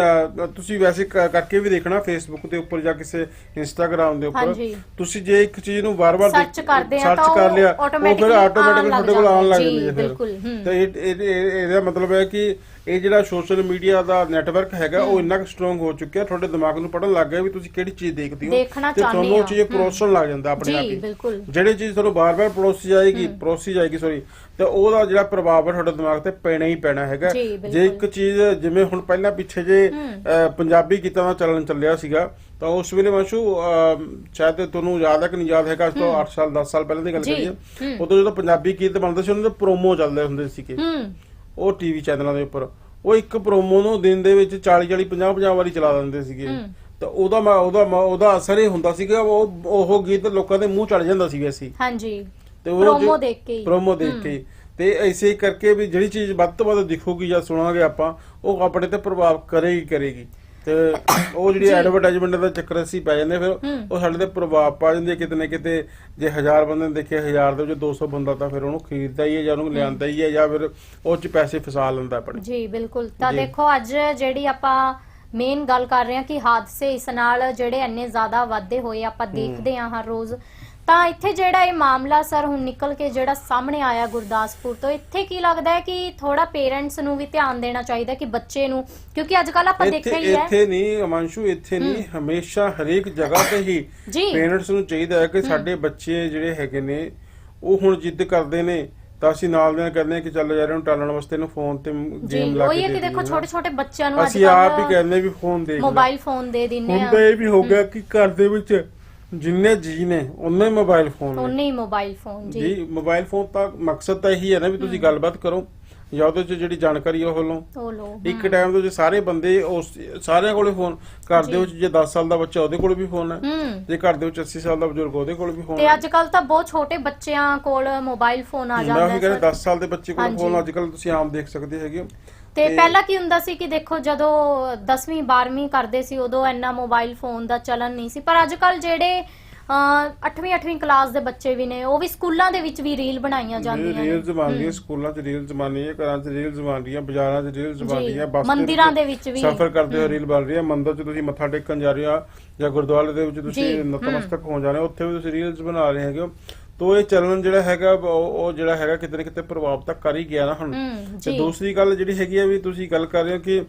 Speaker 2: ਤੁਸੀਂ ਵੈਸੇ ਕਰਕੇ ਵੀ ਦੇਖਣਾ ਫੇਸਬੁੱਕ ਦੇ ਉੱਪਰ ਜਾਂ ਕਿਸੇ ਇੰਸਟਾਗ੍ਰam ਦੇ ਉੱਪਰ। ਤੁਸੀਂ ਜੇ ਇੱਕ ਚੀਜ਼ ਨੂੰ ਵਾਰ-ਵਾਰ
Speaker 1: Search ਕਰਦੇ ਆ
Speaker 2: ਸਰਚ
Speaker 1: ਤਾਂ
Speaker 2: ਕਰ ਲਿਆ ਉਹ ਫਿਰ ਆਟੋਮੈਟਿਕਲੀ ਤੁਹਾਡੇ ਕੋਲ ਆਉਣ ਲੱਗ ਜਾਂਦੀ ਹੈ। ਫਿਰ। ਤੇ ਇਹ- ਇਹਦਾ ਮਤਲਬ ਹੈ ਕਿ ਇਹ ਜਿਹੜਾ ਸੋਸ਼ਲ ਮੀਡੀਆ ਦਾ ਨੈਟਵਰਕ ਹੈਗਾ ਉਹ ਇੰਨਾ ਕੁ ਸਟਰੋਂਗ ਹੋ ਚੁੱਕਿਆ ਤੁਹਾਡੇ ਦਿਮਾਗ ਨੂੰ ਪੜਨ ਲੱਗ ਗਿਆ ਵੀ ਤੁਸੀਂ ਕਿਹੜੀ ਚੀਜ਼ ਦੇਖਦੇ ਹੋ
Speaker 1: ਦੇਖਣਾ
Speaker 2: ਤੇ ਤੁਹਾਨੂੰ ਉਹ। ਚੀਜ਼ ਪਰੋਸਣ ਲੱਗ ਜਾਂਦਾ ਆਪਣੇ ਆਪ
Speaker 1: ਜੀ
Speaker 2: ਹੀ।
Speaker 1: ਬਿਲਕੁਲ।
Speaker 2: ਜਿਹੜੀ ਚੀਜ਼ ਤੁਹਾਨੂੰ ਬਾਰ-ਬਾਰ ਪਰੋਸੀ ਜਾਏਗੀ ਪਰੋਸੀ ਜਾਏਗੀ ਸੌਰੀ ਤੇ ਉਹਦਾ ਜਿਹੜਾ ਪ੍ਰਭਾਵ ਹੈ ਤੁਹਾਡੇ ਦਿਮਾਗ ਤੇ ਪੈਣਾ ਹੀ ਪੈਣਾ ਹੈਗਾ।
Speaker 1: ਜੀ, ਬਿਲਕੁਲ।
Speaker 2: ਜੇ ਇੱਕ ਚੀਜ਼ ਜਿਵੇਂ ਹੁਣ ਪਹਿਲਾਂ ਪਿੱਛੇ ਜੇ ਅਹ, ਪੰਜਾਬੀ ਗੀਤਾਂ ਦਾ ਚੱਲਣ ਚੱਲਿਆ ਸੀਗਾ ਤਾਂ ਉਸ ਵੇਲੇ ਅਹ, ਸ਼ਾਇਦ ਤੁਹਾਨੂੰ ਯਾਦ ਹੈ ਕਿ ਨਹੀਂ ਯਾਦ ਹੈਗਾ ਅੱਜ ਤੋਂ 8 ਸਾਲ 10 ਸਾਲ ਪਹਿਲਾਂ ਦੀ ਗੱਲ
Speaker 1: ਜੀ,
Speaker 2: ਕਰੀਏ। ਉਦੋਂ ਜਦੋਂ ਪੰਜਾਬੀ ਗੀਤ ਬਣਦੇ ਸੀ ਉਹਨਾਂ ਦੇ ਪ੍ਰੋਮੋ ਚੱਲਦੇ ਹੁੰਦੇ ਸੀਗੇ।
Speaker 1: ਹੂੰ।
Speaker 2: ਉਹ ਟੀਵੀ ਚੈਨਲਾਂ ਦੇ ਉੱਪਰ। ਉਹ ਇੱਕ ਪ੍ਰੋਮੋ ਨੂੰ ਦਿਨ ਦੇ ਵਿੱਚ 40 40 50 50 ਵਾਰੀ ਚਲਾ ਦਿੰਦੇ ਸੀਗੇ ਤਾਂ ਉਹਦਾ ਮੈਂ ਉਹਦਾ ਉਹਦਾ ਅਸਰ ਇਹ ਹੁੰਦਾ ਸੀਗਾ ਉਹ ਉਹ ਗੀਤ ਲੋਕਾਂ ਦੇ ਮੂੰਹ ਚੜ ਜਾਂਦਾ ਸੀ ਵੈਸੇ।
Speaker 1: ਹਾਂਜੀ
Speaker 2: ਤੇ ਉਹ
Speaker 1: ਪ੍ਰੋਮੋ ਦੇਖ ਕੇ ਹੀ।
Speaker 2: ਪ੍ਰੋਮੋ ਦੇਖ ਕੇ। ਤੇ ਐਸੇ ਕਰਕੇ ਵੀ ਜਿਹੜੀ ਚੀਜ਼ ਵੱਧ ਤੋਂ ਵੱਧ ਦਿਖੂਗੀ ਜਾਂ ਸੁਣਾਂਗੇ ਆਪਾਂ ਉਹ ਆਪਣੇ ਤੇ ਪ੍ਰਭਾਵ ਕਰੇਗੀ ਕਰੇਗੀ ਤੇ ਉਹ ਜਿਹੜੀ ਐਡਵਰਟਾਈਜ਼ਮੈਂਟ ਦਾ ਚੱਕਰ ਅਸੀਂ ਪੈ ਜਾਂਦੇ ਫਿਰ ਉਹ ਸਾਡੇ ਤੇ ਪ੍ਰਭਾਵ ਪਾ ਜਾਂਦੇ ਕਿਤੇ ਨਾ ਕਿਤੇ। ਜੇ ਹਜ਼ਾਰ ਬੰਦੇ ਨੇ ਦੇਖੇ ਹਜ਼ਾਰ ਦੇ ਵਿੱਚ 200 ਬੰਦਾ ਤਾਂ ਫਿਰ ਉਹਨੂੰ ਖਰੀਦਦਾ ਹੀ ਹੈ ਜਾਂ ਉਹਨੂੰ ਲਿਆਂਦਾ ਹੀ ਹੈ ਜਾਂ ਫਿਰ ਉਹ ਚ ਪੈਸੇ ਫਸਾ ਲੈਂਦਾ ਆਪਣੇ।
Speaker 1: ਜੀ ਬਿਲਕੁਲ। ਤਾਂ। ਦੇਖੋ ਅੱਜ ਜਿਹੜੀ ਆਪਾਂ ਮੇਨ ਗੱਲ ਕਰ ਰਹੇ ਹਾਂ ਕਿ ਹਾਦਸੇ ਇਸ ਨਾਲ ਜਿਹੜੇ ਇੰਨੇ ਜ਼ਿਆਦਾ ਵਾਧੇ ਹੋਏ ਆਪਾਂ ਦੇਖਦੇ ਹਾਂ ਹਰ ਰੋਜ਼। ਤਾਂ ਇੱਥੇ ਜਿਹੜਾ ਇਹ ਮਾਮਲਾ ਸਰ ਹੁਣ ਨਿਕਲ ਕੇ ਜਿਹੜਾ ਸਾਹਮਣੇ ਆਇਆ ਗੁਰਦਾਸਪੁਰ ਤੋਂ ਇੱਥੇ ਕੀ ਲੱਗਦਾ ਹੈ ਕਿ ਥੋੜਾ ਪੇਰੈਂਟਸ ਨੂੰ ਵੀ ਧਿਆਨ ਦੇਣਾ ਚਾਹੀਦਾ ਕਿ ਬੱਚੇ ਨੂੰ? ਕਿਉਂਕਿ ਅੱਜ ਕੱਲ ਆਪਾਂ ਦੇਖਿਆ ਹੀ ਹੈ।
Speaker 2: ਇੱਥੇ ਨਹੀਂ ਅਮਾਂਸ਼ੂ ਇੱਥੇ ਨਹੀਂ ਹਮੇਸ਼ਾ ਹਰੇਕ ਜਗ੍ਹਾ ਤੇ ਹੀ
Speaker 1: ਜੀ।
Speaker 2: ਪੇਰੈਂਟਸ ਨੂੰ ਚਾਹੀਦਾ ਹੈ ਕਿ ਸਾਡੇ ਬੱਚੇ ਜਿਹੜੇ ਹੈਗੇ ਨੇ ਉਹ ਹੁਣ ਜਿੱਦ ਕਰਦੇ ਨੇ ਤਾਂ ਅਸੀਂ ਨਾਲ ਦੇ ਕਹਿੰਦੇ ਹਾਂ ਕਿ ਚੱਲ ਯਾਰ ਇਹਨੂੰ ਟਾਲਣ ਵਾਸਤੇ ਇਹਨੂੰ ਫੋਨ ਤੇ
Speaker 1: ਜੀ
Speaker 2: ਗੇਮ ਲਾ ਕੇ
Speaker 1: ਉਹੀ ਹੈ
Speaker 2: ਦੇ
Speaker 1: ਕਿ ਦੇਖੋ ਛੋਟੇ ਛੋਟੇ ਬੱਚਿਆਂ ਨੂੰ ਅੱਜ
Speaker 2: ਅਸੀਂ ਆਪ ਹੀ ਕਹਿੰਦੇ ਵੀ ਫੋਨ ਲੈ।
Speaker 1: ਮੋਬਾਈਲ ਫੋਨ ਦੇ ਦਿੰਨੇ
Speaker 2: ਹੁਣ
Speaker 1: ਆ
Speaker 2: ਤਾਂ ਇਹ ਵੀ ਹੋ ਗਿਆ ਕਿ ਘਰ ਦੇ ਵਿੱਚ ਜਿੰਨੇ ਜੀ ਨੇ ਉਹਨੇ ਮੋਬਾਈਲ ਫੋਨ ਨੇ।
Speaker 1: ਉਹਨੇ ਹੀ ਮੋਬਾਈਲ ਫੋਨ ਜੀ।
Speaker 2: ਜੀ ਮੋਬਾਈਲ ਫੋਨ ਤਾਂ ਮਕਸਦ ਤਾਂ ਇਹੀ ਹੈ ਨਾ ਵੀ ਤੁਸੀਂ ਗੱਲਬਾਤ ਕਰੋ ਜਾਂ ਉਹਦੇ ਚ ਜਿਹੜੀ ਜਾਣਕਾਰੀ ਉਹ ਲਓ।
Speaker 1: ਉਹ ਲੋ
Speaker 2: ਇੱਕ ਟਾਈਮ ਤੋਂ ਜੇ ਸਾਰੇ ਬੰਦੇ ਉਸ ਸਾਰਿਆਂ ਕੋਲੇ ਫੋਨ ਘਰ ਦੇ
Speaker 1: ਜੀ।
Speaker 2: ਵਿੱਚ ਜੇ 10 ਸਾਲ ਦਾ ਬੱਚਾ ਉਹਦੇ ਕੋਲ ਵੀ ਫੋਨ ਹੈ
Speaker 1: ਹੂੰ।
Speaker 2: ਜੇ ਘਰ ਦੇ ਵਿੱਚ 80 ਸਾਲ ਦਾ ਬਜ਼ੁਰਗ ਉਹਦੇ ਕੋਲ ਵੀ ਫੋਨ
Speaker 1: ਤੇ
Speaker 2: ਹੈ।
Speaker 1: ਅੱਜ ਕੱਲ ਤਾਂ ਬਹੁਤ ਛੋਟੇ ਬੱਚਿਆਂ ਕੋਲ ਮੋਬਾਈਲ ਫੋਨ ਆ
Speaker 2: ਮੈਂ
Speaker 1: ਜਾਂਦਾ
Speaker 2: ਉਹੀ
Speaker 1: ਹੈ
Speaker 2: ਕਹਿੰਦਾ
Speaker 1: ਸਰ।
Speaker 2: 10 ਸਾਲ ਦੇ ਬੱਚੇ ਕੋਲ
Speaker 1: ਹਾਂਜੀ।
Speaker 2: ਫੋਨ ਅੱਜ ਕੱਲ ਤੁਸੀਂ ਆਮ ਦੇਖ ਸਕਦੇ ਹੈਗੇ ਹੋ।
Speaker 1: ਤੇ ਪਹਿਲਾਂ ਕੀ ਹੁੰਦਾ ਸੀ ਕਿ ਦੇਖੋ ਜਦੋਂ 10ਵੀਂ 12ਵੀਂ ਕਰਦੇ ਸੀ ਉਦੋਂ ਇੰਨਾ ਮੋਬਾਈਲ ਫੋਨ ਦਾ ਚਲਨ ਨਹੀਂ ਸੀ। ਪਰ ਅੱਜ ਕੱਲ ਜਿਹੜੇ 8ਵੀਂ 8ਵੀਂ ਕਲਾਸ ਦੇ ਬੱਚੇ ਵੀ ਨੇ ਉਹ ਵੀ ਸਕੂਲਾਂ ਦੇ ਵਿੱਚ ਵੀ ਰੀਲ ਬਣਾਈਆਂ ਜਾਂਦੀਆਂ ਨੇ।
Speaker 2: ਬਣ ਰਹੀਆਂ ਸਕੂਲਾਂ 'ਚ ਬਣ ਰਹੀਆਂ ਘਰਾਂ 'ਚ ਬਣ ਰਹੀਆਂ ਬਾਜ਼ਾਰਾਂ 'ਚ ਰੀਲਸ ਬਣ
Speaker 1: ਜੀ,
Speaker 2: ਰਹੀਆਂ ਬੱਸ
Speaker 1: ਮੰਦਿਰਾਂ ਦੇ ਵਿੱਚ ਵੀ।
Speaker 2: ਸਫ਼ਰ ਕਰਦੇ ਹੋਏ ਰੀਲ ਬਣ ਰਹੀ ਹੈ ਮੰਦਿਰ 'ਚ ਤੁਸੀਂ ਮੱਥਾ ਟੇਕਣ ਜਾ ਰਹੇ ਹੋ ਜਾਂ ਗੁਰਦੁਆਰੇ ਦੇ ਵਿੱਚ
Speaker 1: ਜੀ,
Speaker 2: ਤੁਸੀਂ। ਨਤਮਸਤਕ ਹੋ ਜਾਣੇ ਉੱਥੇ ਵੀ ਤੁਸੀਂ ਰੀਲਸ ਬਣਾ ਰਹੇ ਹੈਗੇ ਹੋ। ਤੋ ਇਹ ਚੱਲਣ ਜਿਹੜਾ ਹੈਗਾ ਉਹ ਜਿਹੜਾ ਹੈਗਾ ਕਿਤੇ ਨਾ ਕਿਤੇ ਪ੍ਰਭਾਵ ਤਾਂ ਕਰ ਹੀ ਗਿਆ ਨਾ ਹੁਣ। ਤੇ ਦੂਸਰੀ ਗੱਲ ਜਿਹੜੀ ਹੈਗੀ ਆ ਵੀ ਤੁਸੀਂ ਗੱਲ ਕਰ ਰਹੇ ਹੋ ਕਿ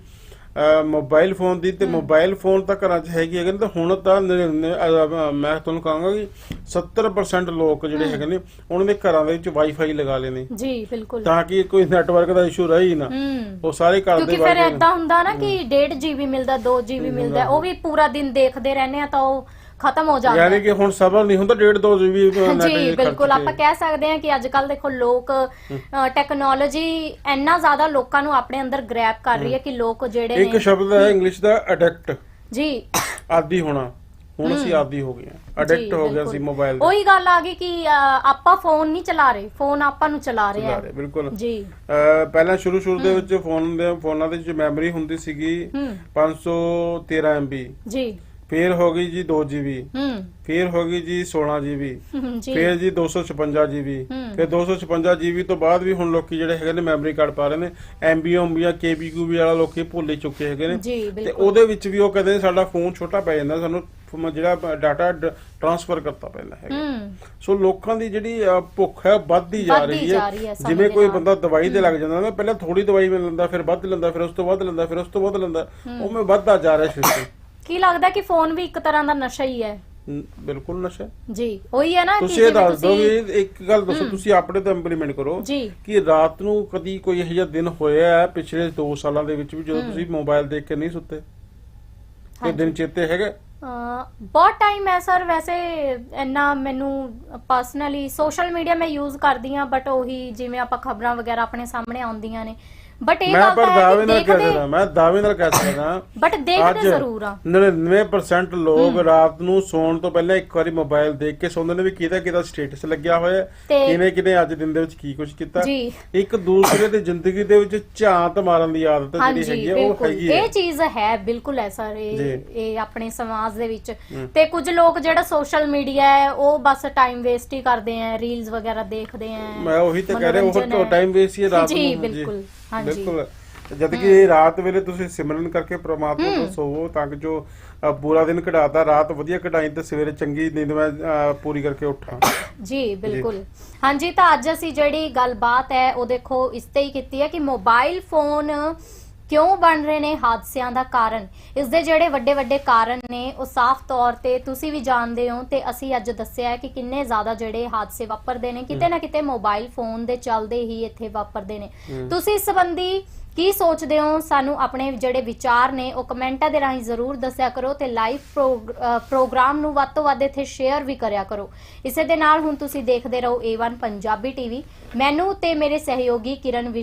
Speaker 2: ਮੋਬਾਈਲ ਫੋਨ ਦੀ ਤੇ ਮੋਬਾਈਲ ਫੋਨ ਤਾਂ ਘਰਾਂ 'ਚ ਹੈਗੀ ਹੈਗੇ ਤਾਂ ਹੁਣ ਤਾਂ ਮੈਂ ਤੁਹਾਨੂੰ ਕਹਾਂਗਾ ਕਿ 70% ਲੋਕ ਜਿਹੜੇ ਹੈਗੇ ਨੇ ਉਹਨਾਂ ਦੇ ਘਰਾਂ ਦੇ ਵਿੱਚ ਵਾਈਫਾਈ ਲਗਾ ਲਏ ਨੇ।
Speaker 1: ਜੀ ਬਿਲਕੁਲ।
Speaker 2: ਤਾਂ ਕਿ ਕੋਈ ਨੈਟਵਰਕ ਦਾ ਇਸ਼ੂ ਰਹੇ ਨਾ। ਉਹ ਸਾਰੇ ਘਰ ਦੇ
Speaker 1: ਕਿਉਂਕਿ ਫਿਰ ਏਦਾਂ ਹੁੰਦਾ ਨਾ ਕਿ 1.5 ਜੀਬੀ ਮਿਲਦਾ 2 ਜੀਬੀ ਮਿਲਦਾ ਉਹ ਵੀ ਪੂਰਾ ਦਿਨ ਦੇਖਦੇ ਰਹਿੰਦੇ ਆ ਤਾਂ ਉਹ ਖਤਮ ਹੋ ਜਾਂਦਾ
Speaker 2: ਯਾਨੀ। ਕਿ ਹੁਣ ਸਬਰ ਨਹੀਂ ਹੁੰਦਾ ਡੇਢ ਦੋ ਜੀਬੀ
Speaker 1: ਜੀ ਬਿਲਕੁਲ ਆਪਾਂ ਕਹਿ ਸਕਦੇ ਹਾਂ ਕਿ ਅੱਜ ਕੱਲ ਦੇਖੋ ਲੋਕ ਟੈਕਨੋਲੋਜੀ ਇੰਨਾ ਜ਼ਿਆਦਾ ਲੋਕਾਂ ਨੂੰ ਆਪਣੇ ਅੰਦਰ ਗ੍ਰੈਬ ਕਰ ਰਹੀ ਹੈ ਕਿ ਲੋਕ ਜਿਹੜੇ
Speaker 2: ਇੱਕ ਸ਼ਬਦ ਹੈ ਇੰਗਲਿਸ਼ ਦਾ ਅਡਿਕਟ
Speaker 1: ਜੀ।
Speaker 2: ਆਦੀ ਹੋਣਾ। ਹੁਣ ਅਸੀਂ ਆਦੀ ਹੋ ਗਏ ਆ
Speaker 1: ਜੀ,
Speaker 2: ਅਡਿਕਟ ਹੋ ਗਿਆ। ਸੀ ਮੋਬਾਈਲ ਦੇ।
Speaker 1: ਉਹੀ ਗੱਲ ਆ ਗਈ ਕਿ ਆਪਾਂ ਫੋਨ ਨਹੀਂ ਚਲਾ ਰਹੇ ਫੋਨ ਆਪਾਂ ਨੂੰ ਚਲਾ ਰਿਹਾ ਹੈ।
Speaker 2: ਬਿਲਕੁਲ।
Speaker 1: ਜੀ।
Speaker 2: ਪਹਿਲਾਂ ਸ਼ੁਰੂ ਸ਼ੁਰੂ ਦੇ ਵਿੱਚ ਫੋਨ ਦੇ ਫੋਨਾਂ ਦੇ ਵਿੱਚ ਮੈਮਰੀ ਹੁੰਦੀ ਸੀਗੀ
Speaker 1: ਹੂੰ।
Speaker 2: 513 MB
Speaker 1: ਜੀ।
Speaker 2: ਫਿਰ ਹੋ ਗਈ ਜੀ 2 GB
Speaker 1: ਹੂੰ।
Speaker 2: ਫਿਰ ਹੋ ਗਈ ਜੀ 16 GB
Speaker 1: ਜੀ।
Speaker 2: ਫਿਰ ਜੀ 256 GB। ਫਿਰ 256 GB ਤੋਂ ਬਾਅਦ ਵੀ ਹੁਣ ਲੋਕੀ ਜਿਹੜੇ ਹੈਗੇ ਨੇ ਮੈਮਰੀ ਕਾਰਡ ਪਾ ਰਹੇ ਨੇ। MB ਓਮਬੀਆਂ KB ਕੂਬੀ ਵਾਲਾ ਲੋਕੀ ਭੁੱਲ ਹੀ ਚੁੱਕੇ ਹੈਗੇ ਨੇ।
Speaker 1: ਜੀ
Speaker 2: ਤੇ
Speaker 1: ਬਿਲਕੁਲ।
Speaker 2: ਉਹਦੇ ਵਿੱਚ ਵੀ ਉਹ ਕਹਿੰਦੇ ਸਾਡਾ ਫੋਨ ਛੋਟਾ ਪੈ ਜਾਂਦਾ ਸਾਨੂੰ ਫ- ਜਿਹੜਾ ਡਾਟਾ ਟ੍ਰਾਂਸਫਰ ਕਰਤਾ ਪੈਂਦਾ ਹੈਗਾ।
Speaker 1: ਹੂੰ।
Speaker 2: ਸੋ ਲੋਕਾਂ ਦੀ ਜਿਹੜੀ ਅ, ਭੁੱਖ ਹੈ ਵੱਧਦੀ ਜਾ
Speaker 1: ਵੱਧਦੀ
Speaker 2: ਰਹੀ
Speaker 1: ਜਾ ਰਹੀ ਹੈ
Speaker 2: ਹੈ
Speaker 1: ਸਮੇਂ
Speaker 2: ਜਿਵੇਂ
Speaker 1: ਦੇ
Speaker 2: ਕੋਈ
Speaker 1: ਨਾਲ।
Speaker 2: ਬੰਦਾ ਦਵਾਈ ਤੇ ਲੱਗ ਜਾਂਦਾ ਨਾ ਪਹਿਲਾਂ ਥੋੜੀ ਦਵਾਈ ਮਿਲ ਲੈਂਦਾ ਫਿਰ ਵੱਧ ਲੈਂਦਾ ਫਿਰ ਉਸ ਤੋਂ ਵੱਧ ਲੈਂਦਾ ਫਿਰ ਉਸ ਤੋਂ ਵੱਧ ਲੈਂਦਾ। ਉਵੇਂ ਵੱਧਦਾ ਜਾ ਰਿਹਾ ਸਿਸਟਮ
Speaker 1: ਕੀ ਲੱਗਦਾ ਕਿ ਫੋਨ ਵੀ ਇੱਕ ਤਰ੍ਹਾਂ ਦਾ ਨਸ਼ਾ ਹੀ ਹੈ?
Speaker 2: ਬਿਲਕੁਲ ਨਸ਼ਾ
Speaker 1: ਜੀ ਉਹੀ ਹੈ ਨਾ ਕਿ
Speaker 2: ਤੁਸੀਂ ਇਹ
Speaker 1: ਜਿਵੇਂ
Speaker 2: ਦੱਸ ਦਿਓ ਵੀ ਇੱਕ ਗੱਲ ਦੱਸੋ ਤੁਸੀਂ ਆਪਣੇ ਤੋਂ ਇੰਪਲੀਮੈਂਟ ਕਰੋ
Speaker 1: ਜੀ।
Speaker 2: ਕਿ ਰਾਤ ਨੂੰ ਕਦੀ ਕੋਈ ਇਹੋ ਜਿਹਾ ਦਿਨ ਹੋਇਆ ਹੈ ਪਿਛਲੇ 2 ਸਾਲਾਂ ਦੇ ਵਿੱਚ ਵੀ ਜਦੋਂ ਤੁਸੀਂ ਮੋਬਾਈਲ ਦੇਖ ਕੇ ਨਹੀਂ ਸੁੱਤੇ?
Speaker 1: ਹਾਂਜੀ।
Speaker 2: ਦਿਨ ਚੇਤੇ ਹੈਗਾ?
Speaker 1: ਅਹ ਬਹੁਤ ਟਾਈਮ ਹੈ ਸਰ ਵੈਸੇ ਇੰਨਾ ਮੈਨੂੰ ਪਰਸਨਲੀ ਸੋਸ਼ਲ ਮੀਡੀਆ ਮੈਂ ਯੂਜ਼ ਕਰਦੀ ਆ ਬਟ ਉਹੀ ਜਿਵੇਂ ਆਪਾਂ ਖਬਰਾਂ ਵਗੈਰਾ ਆਪਣੇ ਸਾਹਮਣੇ ਆਉਂਦੀਆਂ ਨੇ। ਬਟ ਇਹ
Speaker 2: ਮੈਂ
Speaker 1: ਗੱਲ
Speaker 2: ਪਰ
Speaker 1: ਤਾਂ ਹੈ
Speaker 2: ਦਾਅਵੇ
Speaker 1: ਕਿ
Speaker 2: ਨਾਲ ਕਹਿ
Speaker 1: ਦੇਖਦੇ
Speaker 2: ਸਕਦਾ ਮੈਂ ਦਾਅਵੇ ਨਾਲ ਕਹਿ ਸਕਦਾ
Speaker 1: ਬਟ ਦੇਖਦੇ ਜ਼ਰੂਰ ਆ।
Speaker 2: 99% ਲੋਕ ਰਾਤ ਨੂੰ ਸੌਣ ਤੋਂ ਪਹਿਲਾਂ ਇੱਕ ਵਾਰੀ ਮੋਬਾਈਲ ਦੇਖ ਕੇ ਸੌਂਦੇ ਨੇ ਵੀ ਕਿਹਦਾ ਕਿਹਦਾ ਸਟੇਟਸ ਲੱਗਿਆ ਹੋਇਆ
Speaker 1: ਤੇ-
Speaker 2: ਕਿਹਨੇ ਅੱਜ ਦਿਨ ਦੇ ਵਿੱਚ ਕੀ ਕੁਝ ਕੀਤਾ।
Speaker 1: ਜੀ।
Speaker 2: ਇੱਕ ਦੂਸਰੇ ਦੀ ਜ਼ਿੰਦਗੀ ਦੇ ਵਿੱਚ ਝਾਂਤ ਮਾਰਨ ਦੀ ਆਦਤ ਜਿਹੜੀ
Speaker 1: ਹਾਂਜੀ
Speaker 2: ਹੈਗੀ ਹੈ ਉਹ
Speaker 1: ਬਿਲਕੁਲ।
Speaker 2: ਹੈਗੀ ਹੈ।
Speaker 1: ਇਹ ਚੀਜ਼ ਹੈ ਬਿਲਕੁਲ ਹੈ ਸਰ ਇਹ
Speaker 2: ਜੀ।
Speaker 1: ਇਹ ਆਪਣੇ ਸਮਾਜ ਦੇ ਵਿੱਚ। ਤੇ ਕੁਝ ਲੋਕ ਜਿਹੜਾ ਸੋਸ਼ਲ ਮੀਡੀਆ ਹੈ ਉਹ ਬਸ ਟਾਈਮ ਵੇਸਟ ਹੀ ਕਰਦੇ ਆ ਰੀਲਸ ਵਗੈਰਾ ਦੇਖਦੇ ਆ
Speaker 2: ਮੈਂ ਉਹੀ ਤਾਂ ਕਹਿ ਰਿਹਾ
Speaker 1: ਮਨੋਰੰਜਨ
Speaker 2: ਉਹ
Speaker 1: ਹੈ।
Speaker 2: ਟਾਈਮ ਵੇਸਟ ਹੀ ਹੈ ਰਾਤ
Speaker 1: ਜੀ,
Speaker 2: ਨੂੰ
Speaker 1: ਬਿਲਕੁਲ, ਹਾਂਜੀ।
Speaker 2: ਬਿਲਕੁਲ। ਜਦ ਕਿ ਇਹ ਰਾਤ ਵੇਲੇ ਤੁਸੀਂ ਸਿਮਰਨ ਕਰਕੇ ਪ੍ਰਮਾਤਮਾ ਤੋਂ ਸੋਵੋ ਤਾਂ ਕਿ ਜੋ ਅ, ਪੂਰਾ ਦਿਨ ਕਢਾਤਾ ਰਾਤ ਵਧੀਆ ਕਢਾਈ ਤੇ ਸਵੇਰੇ ਚੰਗੀ ਨੀਂਦ ਮੈਂ ਅ, ਪੂਰੀ ਕਰਕੇ ਉੱਠਾਂ।
Speaker 1: ਜੀ ਬਿਲਕੁਲ। ਹਾਂਜੀ ਤਾਂ ਅੱਜ ਅਸੀਂ ਜਿਹੜੀ ਗੱਲਬਾਤ ਹੈ ਉਹ ਦੇਖੋ ਇਸ ਤੇ ਹੀ ਕੀਤੀ ਹੈ ਕਿ ਮੋਬਾਈਲ ਫੋਨ ਕਿਉਂ ਬਣ ਰਹੇ ਨੇ ਹਾਦਸਿਆਂ ਦਾ ਕਾਰਨ? ਇਸ ਦੇ ਜਿਹੜੇ ਵੱਡੇ ਵੱਡੇ ਕਾਰਨ ਨੇ ਉਹ ਸਾਫ਼ ਤੌਰ ਤੇ ਤੁਸੀਂ ਵੀ ਜਾਣਦੇ ਹੋ ਤੇ ਅਸੀਂ ਅੱਜ ਦੱਸਿਆ ਹੈ ਕਿ ਕਿੰਨੇ ਜ਼ਿਆਦਾ ਜਿਹੜੇ ਹਾਦਸੇ ਵਾਪਰਦੇ ਨੇ ਕਿਤੇ ਨਾ ਕਿਤੇ ਮੋਬਾਈਲ ਫੋਨ ਦੇ ਚੱਲਦੇ ਹੀ ਇੱਥੇ ਵਾਪਰਦੇ ਨੇ। ਤੁਸੀਂ ਇਸ ਸੰਬੰਧੀ ਕੀ ਸੋਚਦੇ ਹੋ? ਸਾਨੂੰ ਆਪਣੇ ਜਿਹੜੇ ਵਿਚਾਰ ਨੇ ਉਹ ਕਮੈਂਟਾਂ ਦੇ ਰਾਹੀਂ ਜ਼ਰੂਰ ਦੱਸਿਆ ਕਰੋ ਤੇ ਲਾਈਵ ਪ੍ਰੋਗਰਾਮ ਨੂੰ ਵੱਧ ਤੋਂ ਵੱਧ ਇੱਥੇ ਸ਼ੇਅਰ ਵੀ ਕਰਿਆ ਕਰੋ। ਇਸੇ ਦੇ ਨਾਲ ਹੁਣ ਤੁਸੀਂ ਦੇਖਦੇ ਰਹੋ A1 ਪੰਜਾਬੀ ਟੀਵੀ ਮੈਨੂੰ ਤੇ ਮੇਰੇ ਸਹਿਯੋਗੀ ਕਿਰਨ ਵਿਸ਼